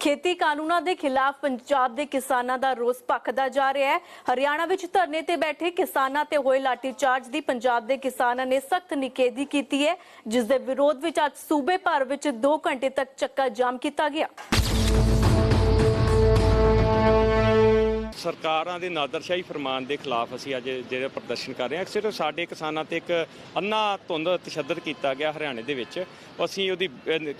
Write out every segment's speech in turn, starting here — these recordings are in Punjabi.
ਖੇਤੀ ਕਾਨੂੰਨਾਂ ਦੇ ਖਿਲਾਫ ਪੰਜਾਬ ਦੇ ਕਿਸਾਨਾਂ ਦਾ ਰੋਸ ਭਖਦਾ ਜਾ ਰਿਹਾ ਹੈ। ਹਰਿਆਣਾ ਵਿੱਚ ਧਰਨੇ ਤੇ ਬੈਠੇ ਕਿਸਾਨਾਂ ਤੇ ਹੋਏ ਲਾਠੀਚਾਰਜ ਦੀ ਪੰਜਾਬ ਦੇ ਕਿਸਾਨਾਂ ਨੇ ਸਖਤ ਨਿਖੇਧੀ ਕੀਤੀ ਹੈ, ਜਿਸ ਦੇ ਵਿਰੋਧ ਵਿੱਚ ਅੱਜ ਸੂਬੇ ਭਰ ਵਿੱਚ 2 ਘੰਟੇ ਤੱਕ ਚੱਕਾ ਜਾਮ ਕੀਤਾ ਗਿਆ। ਸਰਕਾਰਾਂ ਦੇ ਨਾਦਰਸ਼ਾਹੀ ਫਰਮਾਨ ਦੇ ਖਿਲਾਫ ਅਸੀਂ ਅੱਜ ਜਿਹੜਾ ਪ੍ਰਦਰਸ਼ਨ ਕਰ ਰਹੇ ਹਾਂ। ਸਿਰਫ ਸਾਡੇ ਕਿਸਾਨਾਂ ਤੇ ਇੱਕ ਅੰਨਾ ਧੁੰਦ ਤਸ਼ੱਦਦ ਕੀਤਾ ਗਿਆ ਹਰਿਆਣੇ ਦੇ ਵਿੱਚ। ਅਸੀਂ ਉਹਦੀ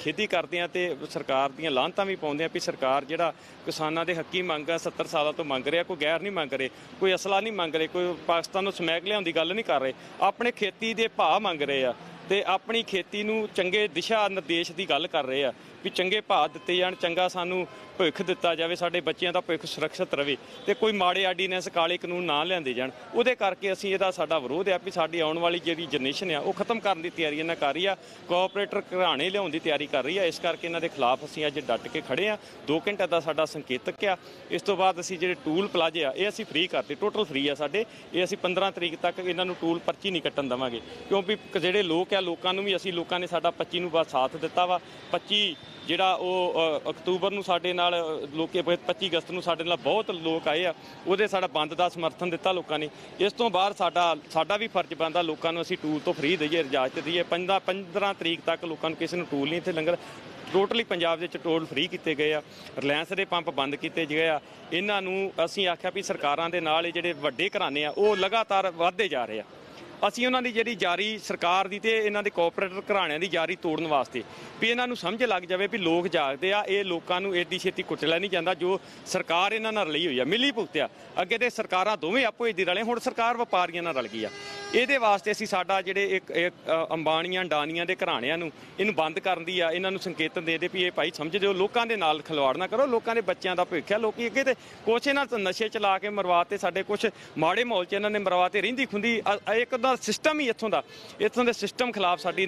ਖੇਤੀ ਕਰਦੇ ਹਾਂ ਤੇ ਸਰਕਾਰ ਦੀਆਂ ਲਾਂਤਾਂ ਵੀ ਪਾਉਂਦੇ ਹਾਂ ਵੀ ਸਰਕਾਰ ਜਿਹੜਾ ਕਿਸਾਨਾਂ ਦੇ ਹੱਕੀ ਮੰਗਾਂ 70 ਸਾਲਾਂ ਤੋਂ ਮੰਗ ਰਿਹਾ, ਕੋਈ ਗੈਰ ਨਹੀਂ ਮੰਗ ਰਹੇ, ਕੋਈ ਅਸਲਾ ਨਹੀਂ ਮੰਗ ਰਹੇ, ਕੋਈ ਪਾਕਿਸਤਾਨ ਨੂੰ ਸਮੈਕ ਲਿਆਉਣ ਦੀ ਗੱਲ ਨਹੀਂ ਕਰ ਰਹੇ। ਆਪਣੇ ਖੇਤੀ ਦੇ ਭਾਅ ਮੰਗ ਰਹੇ ਆ ਤੇ ਆਪਣੀ ਖੇਤੀ ਨੂੰ ਚੰਗੇ ਦਿਸ਼ਾ ਨਿਰਦੇਸ਼ ਦੀ ਗੱਲ ਕਰ ਰਹੇ ਆ ਵੀ ਚੰਗੇ ਭਾਅ ਦਿੱਤੇ ਜਾਣ, ਚੰਗਾ ਸਾਨੂੰ ਭਵਿੱਖ ਦਿੱਤਾ ਜਾਵੇ, ਸਾਡੇ ਬੱਚਿਆਂ ਦਾ ਭਵਿੱਖ ਸੁਰੱਖਿਅਤ ਰਵੇ ਤੇ ਕੋਈ ਮਾੜੇ ਆਰਡੀਨੈਂਸ ਕਾਲੇ ਕਾਨੂੰਨ ਨਾ ਲਿਆਂਦੇ ਜਾਣ। ਉਹਦੇ ਕਰਕੇ ਅਸੀਂ ਇਹਦਾ ਸਾਡਾ ਵਿਰੋਧ ਹੈ ਵੀ ਸਾਡੀ ਆਉਣ ਵਾਲੀ ਜਿਹੜੀ ਜਨਰੇਸ਼ਨ ਆ, ਉਹ ਖਤਮ ਕਰਨ ਦੀ ਤਿਆਰੀ ਇਹਨਾਂ ਕਰ ਰਹੀ ਆ ਕੋਆਪਰੇਟਰ ਘਰਾਣੇ ਲਿਆਉਣ ਦੀ ਤਿਆਰੀ ਕਰ ਰਹੀ ਆ, ਇਸ ਕਰਕੇ ਇਹਨਾਂ ਦੇ ਖਿਲਾਫ ਅਸੀਂ ਅੱਜ ਡਟ ਕੇ ਖੜੇ ਆ। 2 ਘੰਟੇ ਦਾ ਸਾਡਾ ਸੰਕੇਤਕ ਆ। ਇਸ ਤੋਂ ਬਾਅਦ ਅਸੀਂ ਜਿਹੜੇ ਟੂਲ ਪਲਾਜੇ ਆ, ਇਹ ਅਸੀਂ ਫ੍ਰੀ ਕਰਤੇ ਟੋਟਲ ਫ੍ਰੀ ਆ ਸਾਡੇ। ਇਹ ਅਸੀਂ 15 ਤਰੀਕ ਤੱਕ ਇਹਨਾਂ ਨੂੰ ਟੂਲ ਪਰਚੀ ਨਹੀਂ ਕੱਟਣ ਦੇਵਾਂਗੇ। ਕਿਉਂਕਿ ਜਿਹੜੇ ਲੋਕ ਆ, ਲੋਕਾਂ ਨੂੰ ਵੀ ਅਸੀਂ, ਲੋਕਾਂ ਨੇ ਸਾਡਾ 25 ਨੂੰ ਬਾਅਦ ਸਾਥ ਦਿੱਤਾ ਵਾ। 25 ਜਿਹੜਾ ਉਹ ਅਕਤੂਬਰ ਨੂੰ ਸਾਡੇ ਨਾਲ ਅ, ਲੋਕੇ 25 ਅਗਸਤ ਨੂੰ ਸਾਡੇ ਨਾਲ ਬਹੁਤ ਲੋਕ ਆਏ ਆ। ਉਹਦੇ ਸਾਡਾ ਬੰਦ ਦਾ ਸਮਰਥਨ ਦਿੱਤਾ ਲੋਕਾਂ ਨੇ। ਇਸ ਤੋਂ ਬਾਅਦ ਸਾਡਾ ਸਾਡਾ ਵੀ ਫਰਜ਼ ਬਣਦਾ ਲੋਕਾਂ ਨੂੰ ਅਸੀਂ ਟੂਲ ਤੋਂ ਫ੍ਰੀ ਦਈਏ ਇਜਾਜ਼ਤ ਦਈਏ। 15 15 ਤਰੀਕ ਤੱਕ ਲੋਕਾਂ ਨੂੰ ਕਿਸੇ ਨੂੰ ਟੂਲ ਨਹੀਂ ਇੱਥੇ ਲੰਗਰ। ਟੋਟਲੀ ਪੰਜਾਬ ਦੇ ਵਿੱਚ ਟੋਲ ਫ੍ਰੀ ਕੀਤੇ ਗਏ ਆ। ਰਿਲਾਇੰਸ ਦੇ ਪੰਪ ਬੰਦ ਕੀਤੇ ਗਏ ਆ। ਇਹਨਾਂ ਨੂੰ ਅਸੀਂ ਆਖਿਆ ਵੀ ਸਰਕਾਰਾਂ ਦੇ ਨਾਲ ਇਹ ਜਿਹੜੇ ਵੱਡੇ ਘਰਾਣੇ ਆ ਉਹ ਲਗਾਤਾਰ ਵਧਦੇ ਜਾ ਰਹੇ ਆ। ਅਸੀਂ ਉਹਨਾਂ ਦੀ ਜਿਹੜੀ ਜਾਰੀ ਸਰਕਾਰ ਦੀ ਤੇ ਇਹਨਾਂ ਦੇ ਕੋਆਪਰੇਟਰ ਘਰਾਣਿਆਂ ਦੀ ਜਾਰੀ ਤੋੜਨ ਵਾਸਤੇ ਵੀ ਇਹਨਾਂ ਨੂੰ ਸਮਝ ਲੱਗ ਜਾਵੇ ਵੀ ਲੋਕ ਜਾਗਦੇ ਆ ਇਹ ਲੋਕਾਂ ਨੂੰ ਏਡੀ ਛੇਤੀ ਕੁਚਲਿਆ ਨਹੀਂ ਜਾਂਦਾ ਜੋ ਸਰਕਾਰ ਇਹਨਾਂ ਨਾਲ ਰਲੀ ਹੋਈ ਆ ਮਿਲੀ ਭੁਗਤਿਆ ਅੱਗੇ ਤੇ ਸਰਕਾਰਾਂ ਦੋਵੇਂ ਆਪੋ ਹੀ ਦੀ ਰਲੇ ਹੁਣ ਸਰਕਾਰ ਵਪਾਰੀਆਂ ਨਾਲ ਰਲ ਗਈ ਆ। ਇਹਦੇ ਵਾਸਤੇ ਅਸੀਂ ਸਾਡਾ ਜਿਹੜੇ ਇੱਕ ਇੱਕ, ਅੰਬਾਣੀਆਂ ਡਾਨੀਆਂ ਦੇ ਘਰਾਣਿਆਂ ਨੂੰ ਇਹਨੂੰ ਬੰਦ ਕਰਨ ਦੀ ਆ ਇਹਨਾਂ ਨੂੰ ਸੰਕੇਤਨ ਦੇ ਦੇ ਵੀ ਇਹ ਭਾਈ ਸਮਝ ਦਿਓ ਲੋਕਾਂ ਦੇ ਨਾਲ ਖਿਲਵਾੜ ਨਾ ਕਰੋ ਲੋਕਾਂ ਦੇ ਬੱਚਿਆਂ ਦਾ ਭਵਿੱਖ ਹੈ ਲੋਕੀ ਅੱਗੇ ਤੇ ਕੁਛ ਇਹਨਾਂ ਨਸ਼ੇ ਚਲਾ ਕੇ ਮਰਵਾ 'ਤੇ ਸਾਡੇ ਕੁਛ ਮਾੜੇ ਮਾਹੌਲ 'ਚ ਇਹਨਾਂ ਨੇ ਮਰਵਾ 'ਤੇ ਰਹਿੰਦੀ ਖੁੰਦੀ ਅ- ਅ- ਦਾ ਸਿਸਟਮ ਹੀ ਇੱਥੋਂ ਦਾ, ਇੱਥੋਂ ਦੇ ਸਿਸਟਮ ਖਿਲਾਫ ਸਾਡੀ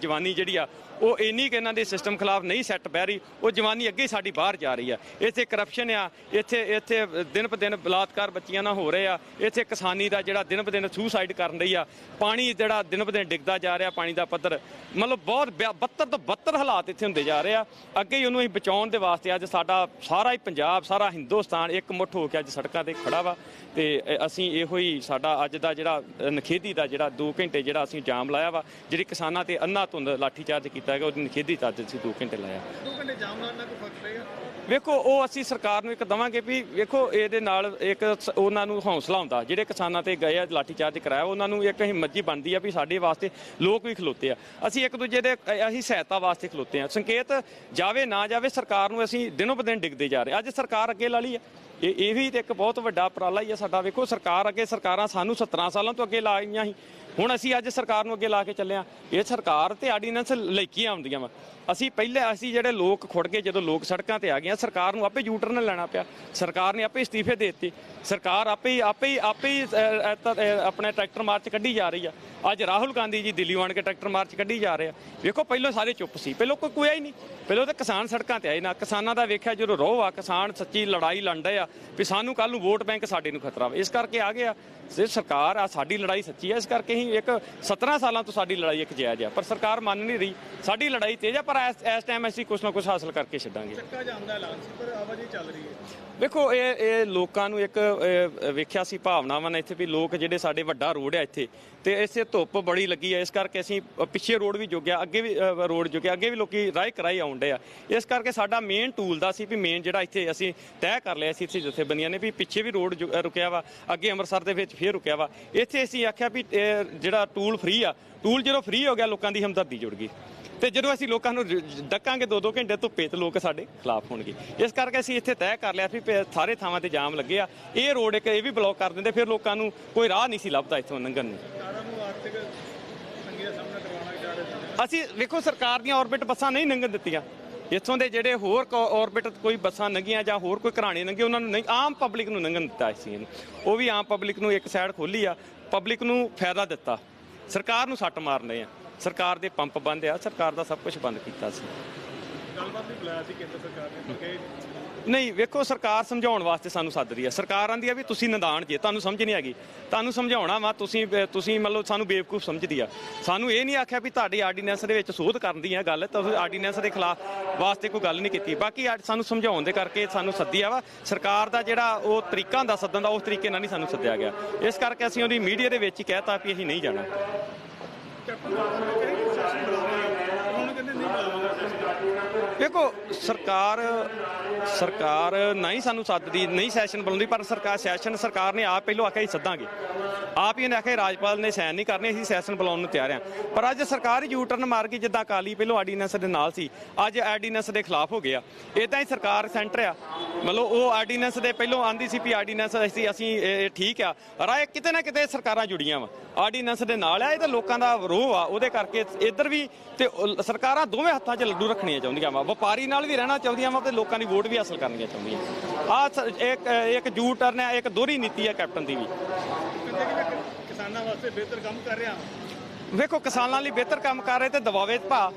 ਜਵਾਨੀ ਜਿਹੜੀ ਆ, ਉਹ ਇੰਨੀ ਕਿ ਇਹਨਾਂ ਦੇ ਸਿਸਟਮ ਖਿਲਾਫ ਨਹੀਂ ਸੈੱਟ ਬਹਿ ਰਹੀ, ਉਹ ਜਵਾਨੀ ਅੱਗੇ ਹੀ ਸਾਡੀ ਬਾਹਰ ਜਾ ਰਹੀ ਆ। ਇੱਥੇ ਕਰਪਸ਼ਨ ਆ, ਇੱਥੇ ਇੱਥੇ ਦਿਨ ਪ ਦਿਨ ਬਲਾਤਕਾਰ ਬੱਚੀਆਂ ਨਾਲ ਹੋ ਰਹੇ ਆ, ਇੱਥੇ ਕਿਸਾਨੀ ਦਾ ਜਿਹੜਾ ਦਿਨ ਪ ਦਿਨ ਸੁਸਾਈਡ ਕਰਨ ਰਹੀ ਆ, ਪਾਣੀ ਜਿਹੜਾ ਦਿਨ ਪ ਦਿਨ ਡਿੱਗਦਾ ਜਾ ਰਿਹਾ ਪਾਣੀ ਦਾ ਪੱਧਰ, ਮਤਲਬ ਬਹੁਤ ਬਿਆ- ਬੱਤਰ ਤੋਂ ਬੱਤਰ ਹਾਲਾਤ ਇੱਥੇ ਹੁੰਦੇ ਜਾ ਰਹੇ ਆ। ਅੱਗੇ ਹੀ ਉਹਨੂੰ ਅਸੀਂ ਬਚਾਉਣ ਦੇ ਵਾਸਤੇ ਅੱਜ ਸਾਡਾ ਸਾਰਾ ਹੀ ਪੰਜਾਬ, ਸਾਰਾ ਹਿੰਦੁਸਤਾਨ ਇੱਕ ਮੁੱਠ ਹੋ ਕੇ ਅੱਜ ਸੜਕਾਂ ਤੇ ਖੜਾ ਵਾ, ਤੇ ਅਸੀਂ ਇਹੋ ਹੀ ਸਾਡਾ ਅੱਜ ਦਾ ਜਿਹੜਾ ਨਖੇਦੀ ਦਾ ਜਿਹੜਾ 2 ਘੰਟੇ ਜਿਹੜਾ ਅਸੀਂ ਜਾਮ ਲਾਇਆ ਵਾ, ਜਿਹੜੀ ਕਿਸਾਨਾਂ ਤੇ ਅੰਨਾ ਧੁੰਦ ਲਾਠੀ ਚਾਰਜ ਕੀਤਾ ਹੈਗਾ ਉਹਦੀ ਨਖੇਦੀ ਤਾਂ ਅੱਜ ਅਸੀਂ 2 ਘੰਟੇ ਲਾਇਆ। ਦੋ ਘੰਟੇ ਜਾਮ ਲਾਉਣ ਨਾਲ ਕੋਈ ਫ਼ਰਕ ਪਏਗਾ ਵੇਖੋ, ਉਹ ਅਸੀਂ ਸਰਕਾਰ ਨੂੰ ਇੱਕ ਦਵਾਂਗੇ ਵੀ ਵੇਖੋ, ਇਹਦੇ ਨਾਲ ਇੱਕ ਸ- ਉਹਨਾਂ ਨੂੰ ਹੌਸਲਾ ਹੁੰਦਾ। ਜਿਹੜੇ ਕਿਸਾਨਾਂ ਤੇ ਗਏ ਆ ਲਾਠੀਚਾਰਜ ਕਰਾਇਆ, ਉਹਨਾਂ ਨੂੰ ਇੱਕ ਹਿੰਮਤ ਜੀ ਬਣਦੀ ਆ ਵੀ ਸਾਡੇ ਵਾਸਤੇ ਲੋਕ ਵੀ ਖਲੋਤੇ ਆ। ਅਸੀਂ ਇੱਕ ਦੂਜੇ ਦੇ ਅਸੀਂ ਸਹਾਇਤਾ ਵਾਸਤੇ ਖਲੋਤੇ ਆ। ਸੰਕੇਤ ਜਾਵੇ, ਨਾ ਜਾਵੇ, ਸਰਕਾਰ ਨੂੰ ਅਸੀਂ ਦਿਨੋਂ ਬ ਦਿਨ ਡਿੱਗਦੇ ਜਾ ਰਹੇ। ਅੱਜ ਸਰਕਾਰ ਅੱਗੇ ਲਾ ਲਈ ਆ। ਇਹ ਇਹ ਵੀ ਤੇ ਇੱਕ ਬਹੁਤ ਵੱਡਾ ਉਪਰਾਲਾ ਹੀ ਆ ਸਾਡਾ। ਵੇਖੋ, ਸਰਕਾਰ ਅੱਗੇ ਸਰਕਾਰਾਂ ਸਾਨੂੰ 17 ਸਾਲਾਂ ਤੋਂ ਅੱਗੇ ਲਾਈਆਂ ਸੀ। ਹੁਣ ਅਸੀਂ ਅੱਜ ਸਰਕਾਰ ਨੂੰ ਅੱਗੇ ਲਾ ਕੇ ਚੱਲੇ ਆ ਇਹ ਸਰਕਾਰ ਤੇ ਆਰਡੀਨੈਂਸ ਲੈ ਕੇ ਆਉਂਦੀਆਂ ਵਾ। ਅਸੀਂ ਪਹਿਲੇ ਅਸੀਂ ਜਿਹੜੇ ਲੋਕ ਖੁੜ ਗਏ, ਜਦੋਂ ਲੋਕ ਸੜਕਾਂ ਤੇ ਆ ਗਏ ਸਰਕਾਰ ਨੂੰ ਆਪੇ ਯੂਟਰਨ ਲੈਣਾ ਪਿਆ। ਸਰਕਾਰ ਨੇ ਆਪੇ ਅਸਤੀਫੇ ਦੇ ਦਿੱਤੇ। ਸਰਕਾਰ ਆਪੇ ਹੀ ਆਪੇ ਹੀ ਆਪੇ ਹੀ ਆਪਣੇ ਟਰੈਕਟਰ ਮਾਰਚ ਕੱਢੀ ਜਾ ਰਹੀ ਆ। ਅੱਜ ਰਾਹੁਲ ਗਾਂਧੀ ਜੀ ਦਿੱਲੀ ਆਣ ਕੇ ਟਰੈਕਟਰ ਮਾਰਚ ਕੱਢੀ ਜਾ ਰਹੇ ਆ। ਵੇਖੋ ਪਹਿਲਾਂ ਸਾਰੇ ਚੁੱਪ ਸੀ। ਪਹਿਲਾਂ ਕੋਈ ਕੋਈ ਹੀ ਨਹੀਂ। ਪਹਿਲਾਂ ਤਾਂ ਕਿਸਾਨ ਸੜਕਾਂ ਤੇ ਆਏ ਨਾ। ਕਿਸਾਨਾਂ ਦਾ ਵੇਖਿਆ ਜਦੋਂ ਰੋਹ ਆ ਕਿਸਾਨ ਸੱਚੀ ਲੜਾਈ ਲੜਦੇ ਆ ਵੀ ਸਾਨੂੰ ਕੱਲ ਨੂੰ ਵੋਟ ਬੈਂਕ ਸਾਡੇ ਨੂੰ ਖਤਰਾ ਵਾ। ਇਸ ਕਰਕੇ ਆ ਗਏ ਆ ਜੇ ਸਰਕਾਰ ਆ ਸਾਡੀ ਲੜਾਈ ਸੱਚੀ ਆ ਇਸ ਕਰਕੇ ਹੀ ਇੱਕ 17 ਸਾਲਾਂ ਤੋਂ ਸਾਡੀ ਲੜਾਈ ਇੱਕ ਜਾਇਜ਼ ਆ। ਪਰ ਸਰਕਾਰ ਮੰਨ ਨਹੀਂ ਰਹੀ। ਸਾਡੀ ਲੜਾਈ ਤੇਜ਼ ਆ ਪਰ ਇਸ ਇਸ ਟਾਈਮ ਅਸੀਂ ਕੁਛ ਨਾ ਕੁਛ ਹਾਸਲ ਕਰਕੇ ਛੱਡਾਂਗੇ। ਚੱਕਾ ਜਾਮ ਦਾ ਐਲਾਨ ਸੀ ਪਰ ਆਵਾਜਾਈ ਚੱਲ ਰਹੀ ਹੈ। ਵੇਖੋ ਇਹ ਇਹ ਲੋਕਾਂ ਨੂੰ ਇੱਕ ਵੇਖਿਆ ਸੀ ਭਾਵਨਾਵਾਂ ਨੇ ਇੱਥੇ ਵੀ ਲੋਕ ਜਿਹੜੇ ਸਾਡੇ ਵੱਡਾ ਰੋਡ ਹੈ ਇੱਥੇ ਤੇ ਇਸੇ ਧੁੱਪ ਬੜੀ ਲੱਗੀ ਹੈ, ਇਸ ਕਰਕੇ ਅਸੀਂ ਪਿੱਛੇ ਰੋਡ ਵੀ ਜੋਗਿਆ, ਅੱਗੇ ਵੀ ਰੋਡ ਜੋਗਿਆ, ਅੱਗੇ ਵੀ ਲੋਕੀ ਰਾਹ ਕਰਾਈ ਆਉਂਦੇ ਆ। ਇਸ ਕਰਕੇ ਸਾਡਾ ਮੇਨ ਟੂਲ ਦਾ ਸੀ ਵੀ ਮੇਨ ਜਿਹੜਾ ਇੱਥੇ ਅਸੀਂ ਤੈਅ ਕਰ ਲਿਆ ਸੀ ਇੱਥੇ ਜਥੇਬੰਦੀਆਂ ਨੇ ਵੀ ਪਿੱਛੇ ਵੀ ਰੋਡ ਜੁ- ਰੁਕਿਆ ਵਾ, ਅੱਗੇ ਅੰਮ੍ਰਿਤਸਰ ਦੇ ਵਿੱਚ ਫੇਰ ਰੁਕਿਆ ਵਾ। ਇੱਥੇ ਅਸੀਂ ਆਖਿਆ ਵੀ ਜਿਹੜਾ ਟੂਲ ਫ੍ਰੀ ਆ ਟੂਲ ਜਦੋਂ ਫ੍ਰੀ ਹੋ ਗਿਆ, ਲੋਕਾਂ ਦੀ ਹਮਦਰਦੀ ਜੁੜ ਗਈ। ਤੇ ਜਦੋਂ ਅਸੀਂ ਲੋਕਾਂ ਨੂੰ ਡੱਕਾਂਗੇ ਦੋ ਦੋ ਘੰਟੇ ਧੁੱਪੇ ਤੇ ਲੋਕ ਸਾਡੇ ਖਿਲਾਫ ਹੋਣਗੇ। ਇਸ ਕਰਕੇ ਅਸੀਂ ਇੱਥੇ ਤੈਅ ਕਰ ਲਿਆ ਪ- ਸਾਰੇ ਥਾਵਾਂ ਤੇ ਜਾਮ ਲੱਗੇ ਆ। ਇਹ ਰੋਡ ਇੱਕ ਇਹ ਵੀ ਬਲੌਕ ਕਰ ਦਿੰਦੇ ਫਿਰ ਲੋਕਾਂ ਨੂੰ ਕੋਈ ਰਾਹ ਨਹੀਂ ਸੀ ਲੱਭਦਾ ਇੱਥੋਂ ਲੰਘਣ ਨੂੰ। ਅਸੀਂ ਵੇਖੋ ਸਰਕਾਰ ਦੀਆਂ ਆਰਬਿਟ ਬੱਸਾਂ ਨਹੀਂ ਲੰਘਣ ਦਿੱਤੀਆਂ। ਇੱਥੋਂ ਦੇ ਜਿਹੜੇ ਹੋਰ ਆਰਬਿਟ ਕੋਈ ਬੱਸਾਂ ਲੰਘੀਆਂ ਜਾਂ ਹੋਰ ਕੋਈ ਘਰਾਣੇ ਲੰਘੇ ਉਹਨਾਂ ਨੂੰ ਨਹੀਂ ਆਮ ਪਬਲਿਕ ਨੂੰ ਲੰਘਣ ਦਿੱਤਾ ਸੀ ਇਹਨੂੰ ਉਹ ਵੀ ਆਮ ਪਬਲਿਕ ਨੂੰ ਇੱਕ ਸਾਈਡ ਖੋਲੀ ਆ ਪਬਲਿਕ ਨੂੰ ਫਾਇਦਾ ਦਿੱਤਾ। ਸਰਕਾਰ ਨੂੰ ਸੱਟ ਮਾਰਨੇ ਆ। ਸਰਕਾਰ ਦੇ ਪੰਪ ਬੰਦ ਆ ਸਰਕਾਰ ਦਾ ਸਭ ਕੁਝ ਬੰਦ ਕੀਤਾ ਸੀ। ਗੱਲਬਾਤ ਵੀ ਬੁਲਾਇਆ ਸੀ ਕੇਂਦਰ ਸਰਕਾਰ ਨੇ ਗਏ ਨਹੀਂ। ਨਹੀਂ ਵੇਖੋ ਸਰਕਾਰ ਸਮਝਾਉਣ ਵਾਸਤੇ ਸਾਨੂੰ ਸੱਦ ਰਹੀ ਹੈ ਸਰਕਾਰ ਆਂਦੀ ਆ ਵੀ ਤੁਸੀਂ ਨਦਾਨ ਜੇ ਤੁਹਾਨੂੰ ਸਮਝ ਨਹੀਂ ਹੈਗੀ। ਤੁਹਾਨੂੰ ਸਮਝਾਉਣਾ ਵਾ ਤੁਸੀਂ ਤੁਸੀਂ ਮੰਨ ਲਓ ਸਾਨੂੰ ਬੇਵਕੂਫ ਸਮਝਦੀ ਆ। ਸਾਨੂੰ ਇਹ ਨਹੀਂ ਆਖਿਆ ਵੀ ਤੁਹਾਡੀ ਆਰਡੀਨੈਂਸ ਦੇ ਵਿੱਚ ਸੋਧ ਕਰਨ ਦੀ ਆ ਗੱਲ ਤੁਸੀਂ ਆਰਡੀਨੈਂਸ ਦੇ ਖਿਲਾਫ ਵਾਸਤੇ ਕੋਈ ਗੱਲ ਨਹੀਂ ਕੀਤੀ। ਬਾਕੀ ਅੱਜ ਸਾਨੂੰ ਸਮਝਾਉਣ ਦੇ ਕਰਕੇ ਸਾਨੂੰ ਸੱਦਿਆ ਵਾ। ਸਰਕਾਰ ਦਾ ਜਿਹੜਾ ਉਹ ਤਰੀਕਾ ਹੁੰਦਾ ਸੱਦਣ ਦਾ ਉਸ ਤਰੀਕੇ ਨਾਲ ਨਹੀਂ ਸਾਨੂੰ ਸੱਦਿਆ ਗਿਆ। ਇਸ ਕਰਕੇ ਅਸੀਂ ਉਹਦੀ ਮੀਡੀਆ ਦੇ ਵਿੱਚ ਹੀ ਕਹਿਤਾ ਵੀ ਅਸੀਂ ਨਹੀਂ ਜਾਣਾ। ਕੈਪਟਨ ਬਾਦਲ ਨੇ ਕਿਹਾ ਕਿ ਸੈਸ਼ਨ ਬੁਲਾਵਾਂਗੇ ਹੁਣ ਕਹਿੰਦੇ ਨਹੀਂ ਬੁਲਾਵਾਂਗੇ ਸੈਸ਼ਨ ਦੇਖੋ, ਸਰਕਾਰ ਸਰਕਾਰ ਨਹੀਂ ਸਾਨੂੰ ਸੱਦਦੀ, ਨਹੀਂ ਸੈਸ਼ਨ ਬੁਲਾਉਂਦੀ, ਪਰ ਸਰਕਾਰ, ਸੈਸ਼ਨ ਸਰਕਾਰ ਨੇ ਆਪ ਪਹਿਲੋਂ ਆਖਿਆ ਹੀ ਸੱਦਾਂਗੇ। ਆਪ ਹੀ ਉਹਨੇ ਆਖਿਆ, ਰਾਜਪਾਲ ਨੇ ਸੈਨ ਨਹੀਂ ਕਰਨੇ, ਅਸੀਂ ਸੈਸ਼ਨ ਬੁਲਾਉਣ ਨੂੰ ਤਿਆਰ ਹਾਂ। ਪਰ ਅੱਜ ਸਰਕਾਰ ਯੂ ਟਰਨ ਮਾਰ ਗਈ, ਜਿੱਦਾਂ ਅਕਾਲੀ ਪਹਿਲੋਂ ਆਰਡੀਨੈਂਸ ਦੇ ਨਾਲ ਸੀ, ਅੱਜ ਆਰਡੀਨੈਂਸ ਦੇ ਖਿਲਾਫ ਹੋ ਗਿਆ। ਇਦਾਂ ਹੀ ਸਰਕਾਰ ਸੈਂਟਰ ਆ। ਮਤਲਬ ਉਹ ਆਰਡੀਨੈਂਸ ਦੇ ਪਹਿਲੋਂ ਆਂਦੀ ਸੀ ਵੀ ਆਰਡੀਨੈਂਸ ਅਸੀਂ ਅਸੀਂ ਠੀਕ ਆ, ਰਾਏ ਕਿਤੇ ਨਾ ਕਿਤੇ ਸਰਕਾਰਾਂ ਜੁੜੀਆਂ ਵਾ। ਆਰਡੀਨੈਂਸ ਦੇ ਨਾਲ ਆ, ਇਹ ਤਾਂ ਲੋਕਾਂ ਦਾ ਰੋਹ ਆ, ਉਹਦੇ ਕਰਕੇ ਇੱਧਰ ਵੀ ਤੇ ਸਰਕਾਰਾਂ ਦੋਵੇਂ ਹੱਥਾਂ 'ਚ ਲੱਡੂ ਰੱਖਣੀਆਂ ਚਾਹੁੰਦੀਆਂ ਵਾ। ਵਪਾਰੀ ਨਾਲ ਵੀ ਰਹਿਣਾ ਚਾਹੁੰਦੀਆਂ ਵਾ ਤੇ ਲੋਕਾਂ ਦੀ ਵੋਟ ਵੀ ਹਾਸਲ ਕਰਨੀਆਂ ਚਾਹੁੰਦੀਆਂ। ਆ ਇੱਕ ਇੱਕ ਜੂ ਟਰਨ ਹੈ ਇੱਕ ਦੋਹਰੀ ਨੀਤੀ ਹੈ ਕੈਪਟਨ ਦੀ ਵੀ। ਕਿਸਾਨਾਂ ਵਾਸਤੇ ਬਿਹਤਰ ਕੰਮ ਕਰ ਰਿਹਾ ਵੇਖੋ ਕਿਸਾਨਾਂ ਲਈ ਬਿਹਤਰ ਕੰਮ ਕਰ ਰਹੇ ਤੇ ਦਬਾਵੇ ਭਾ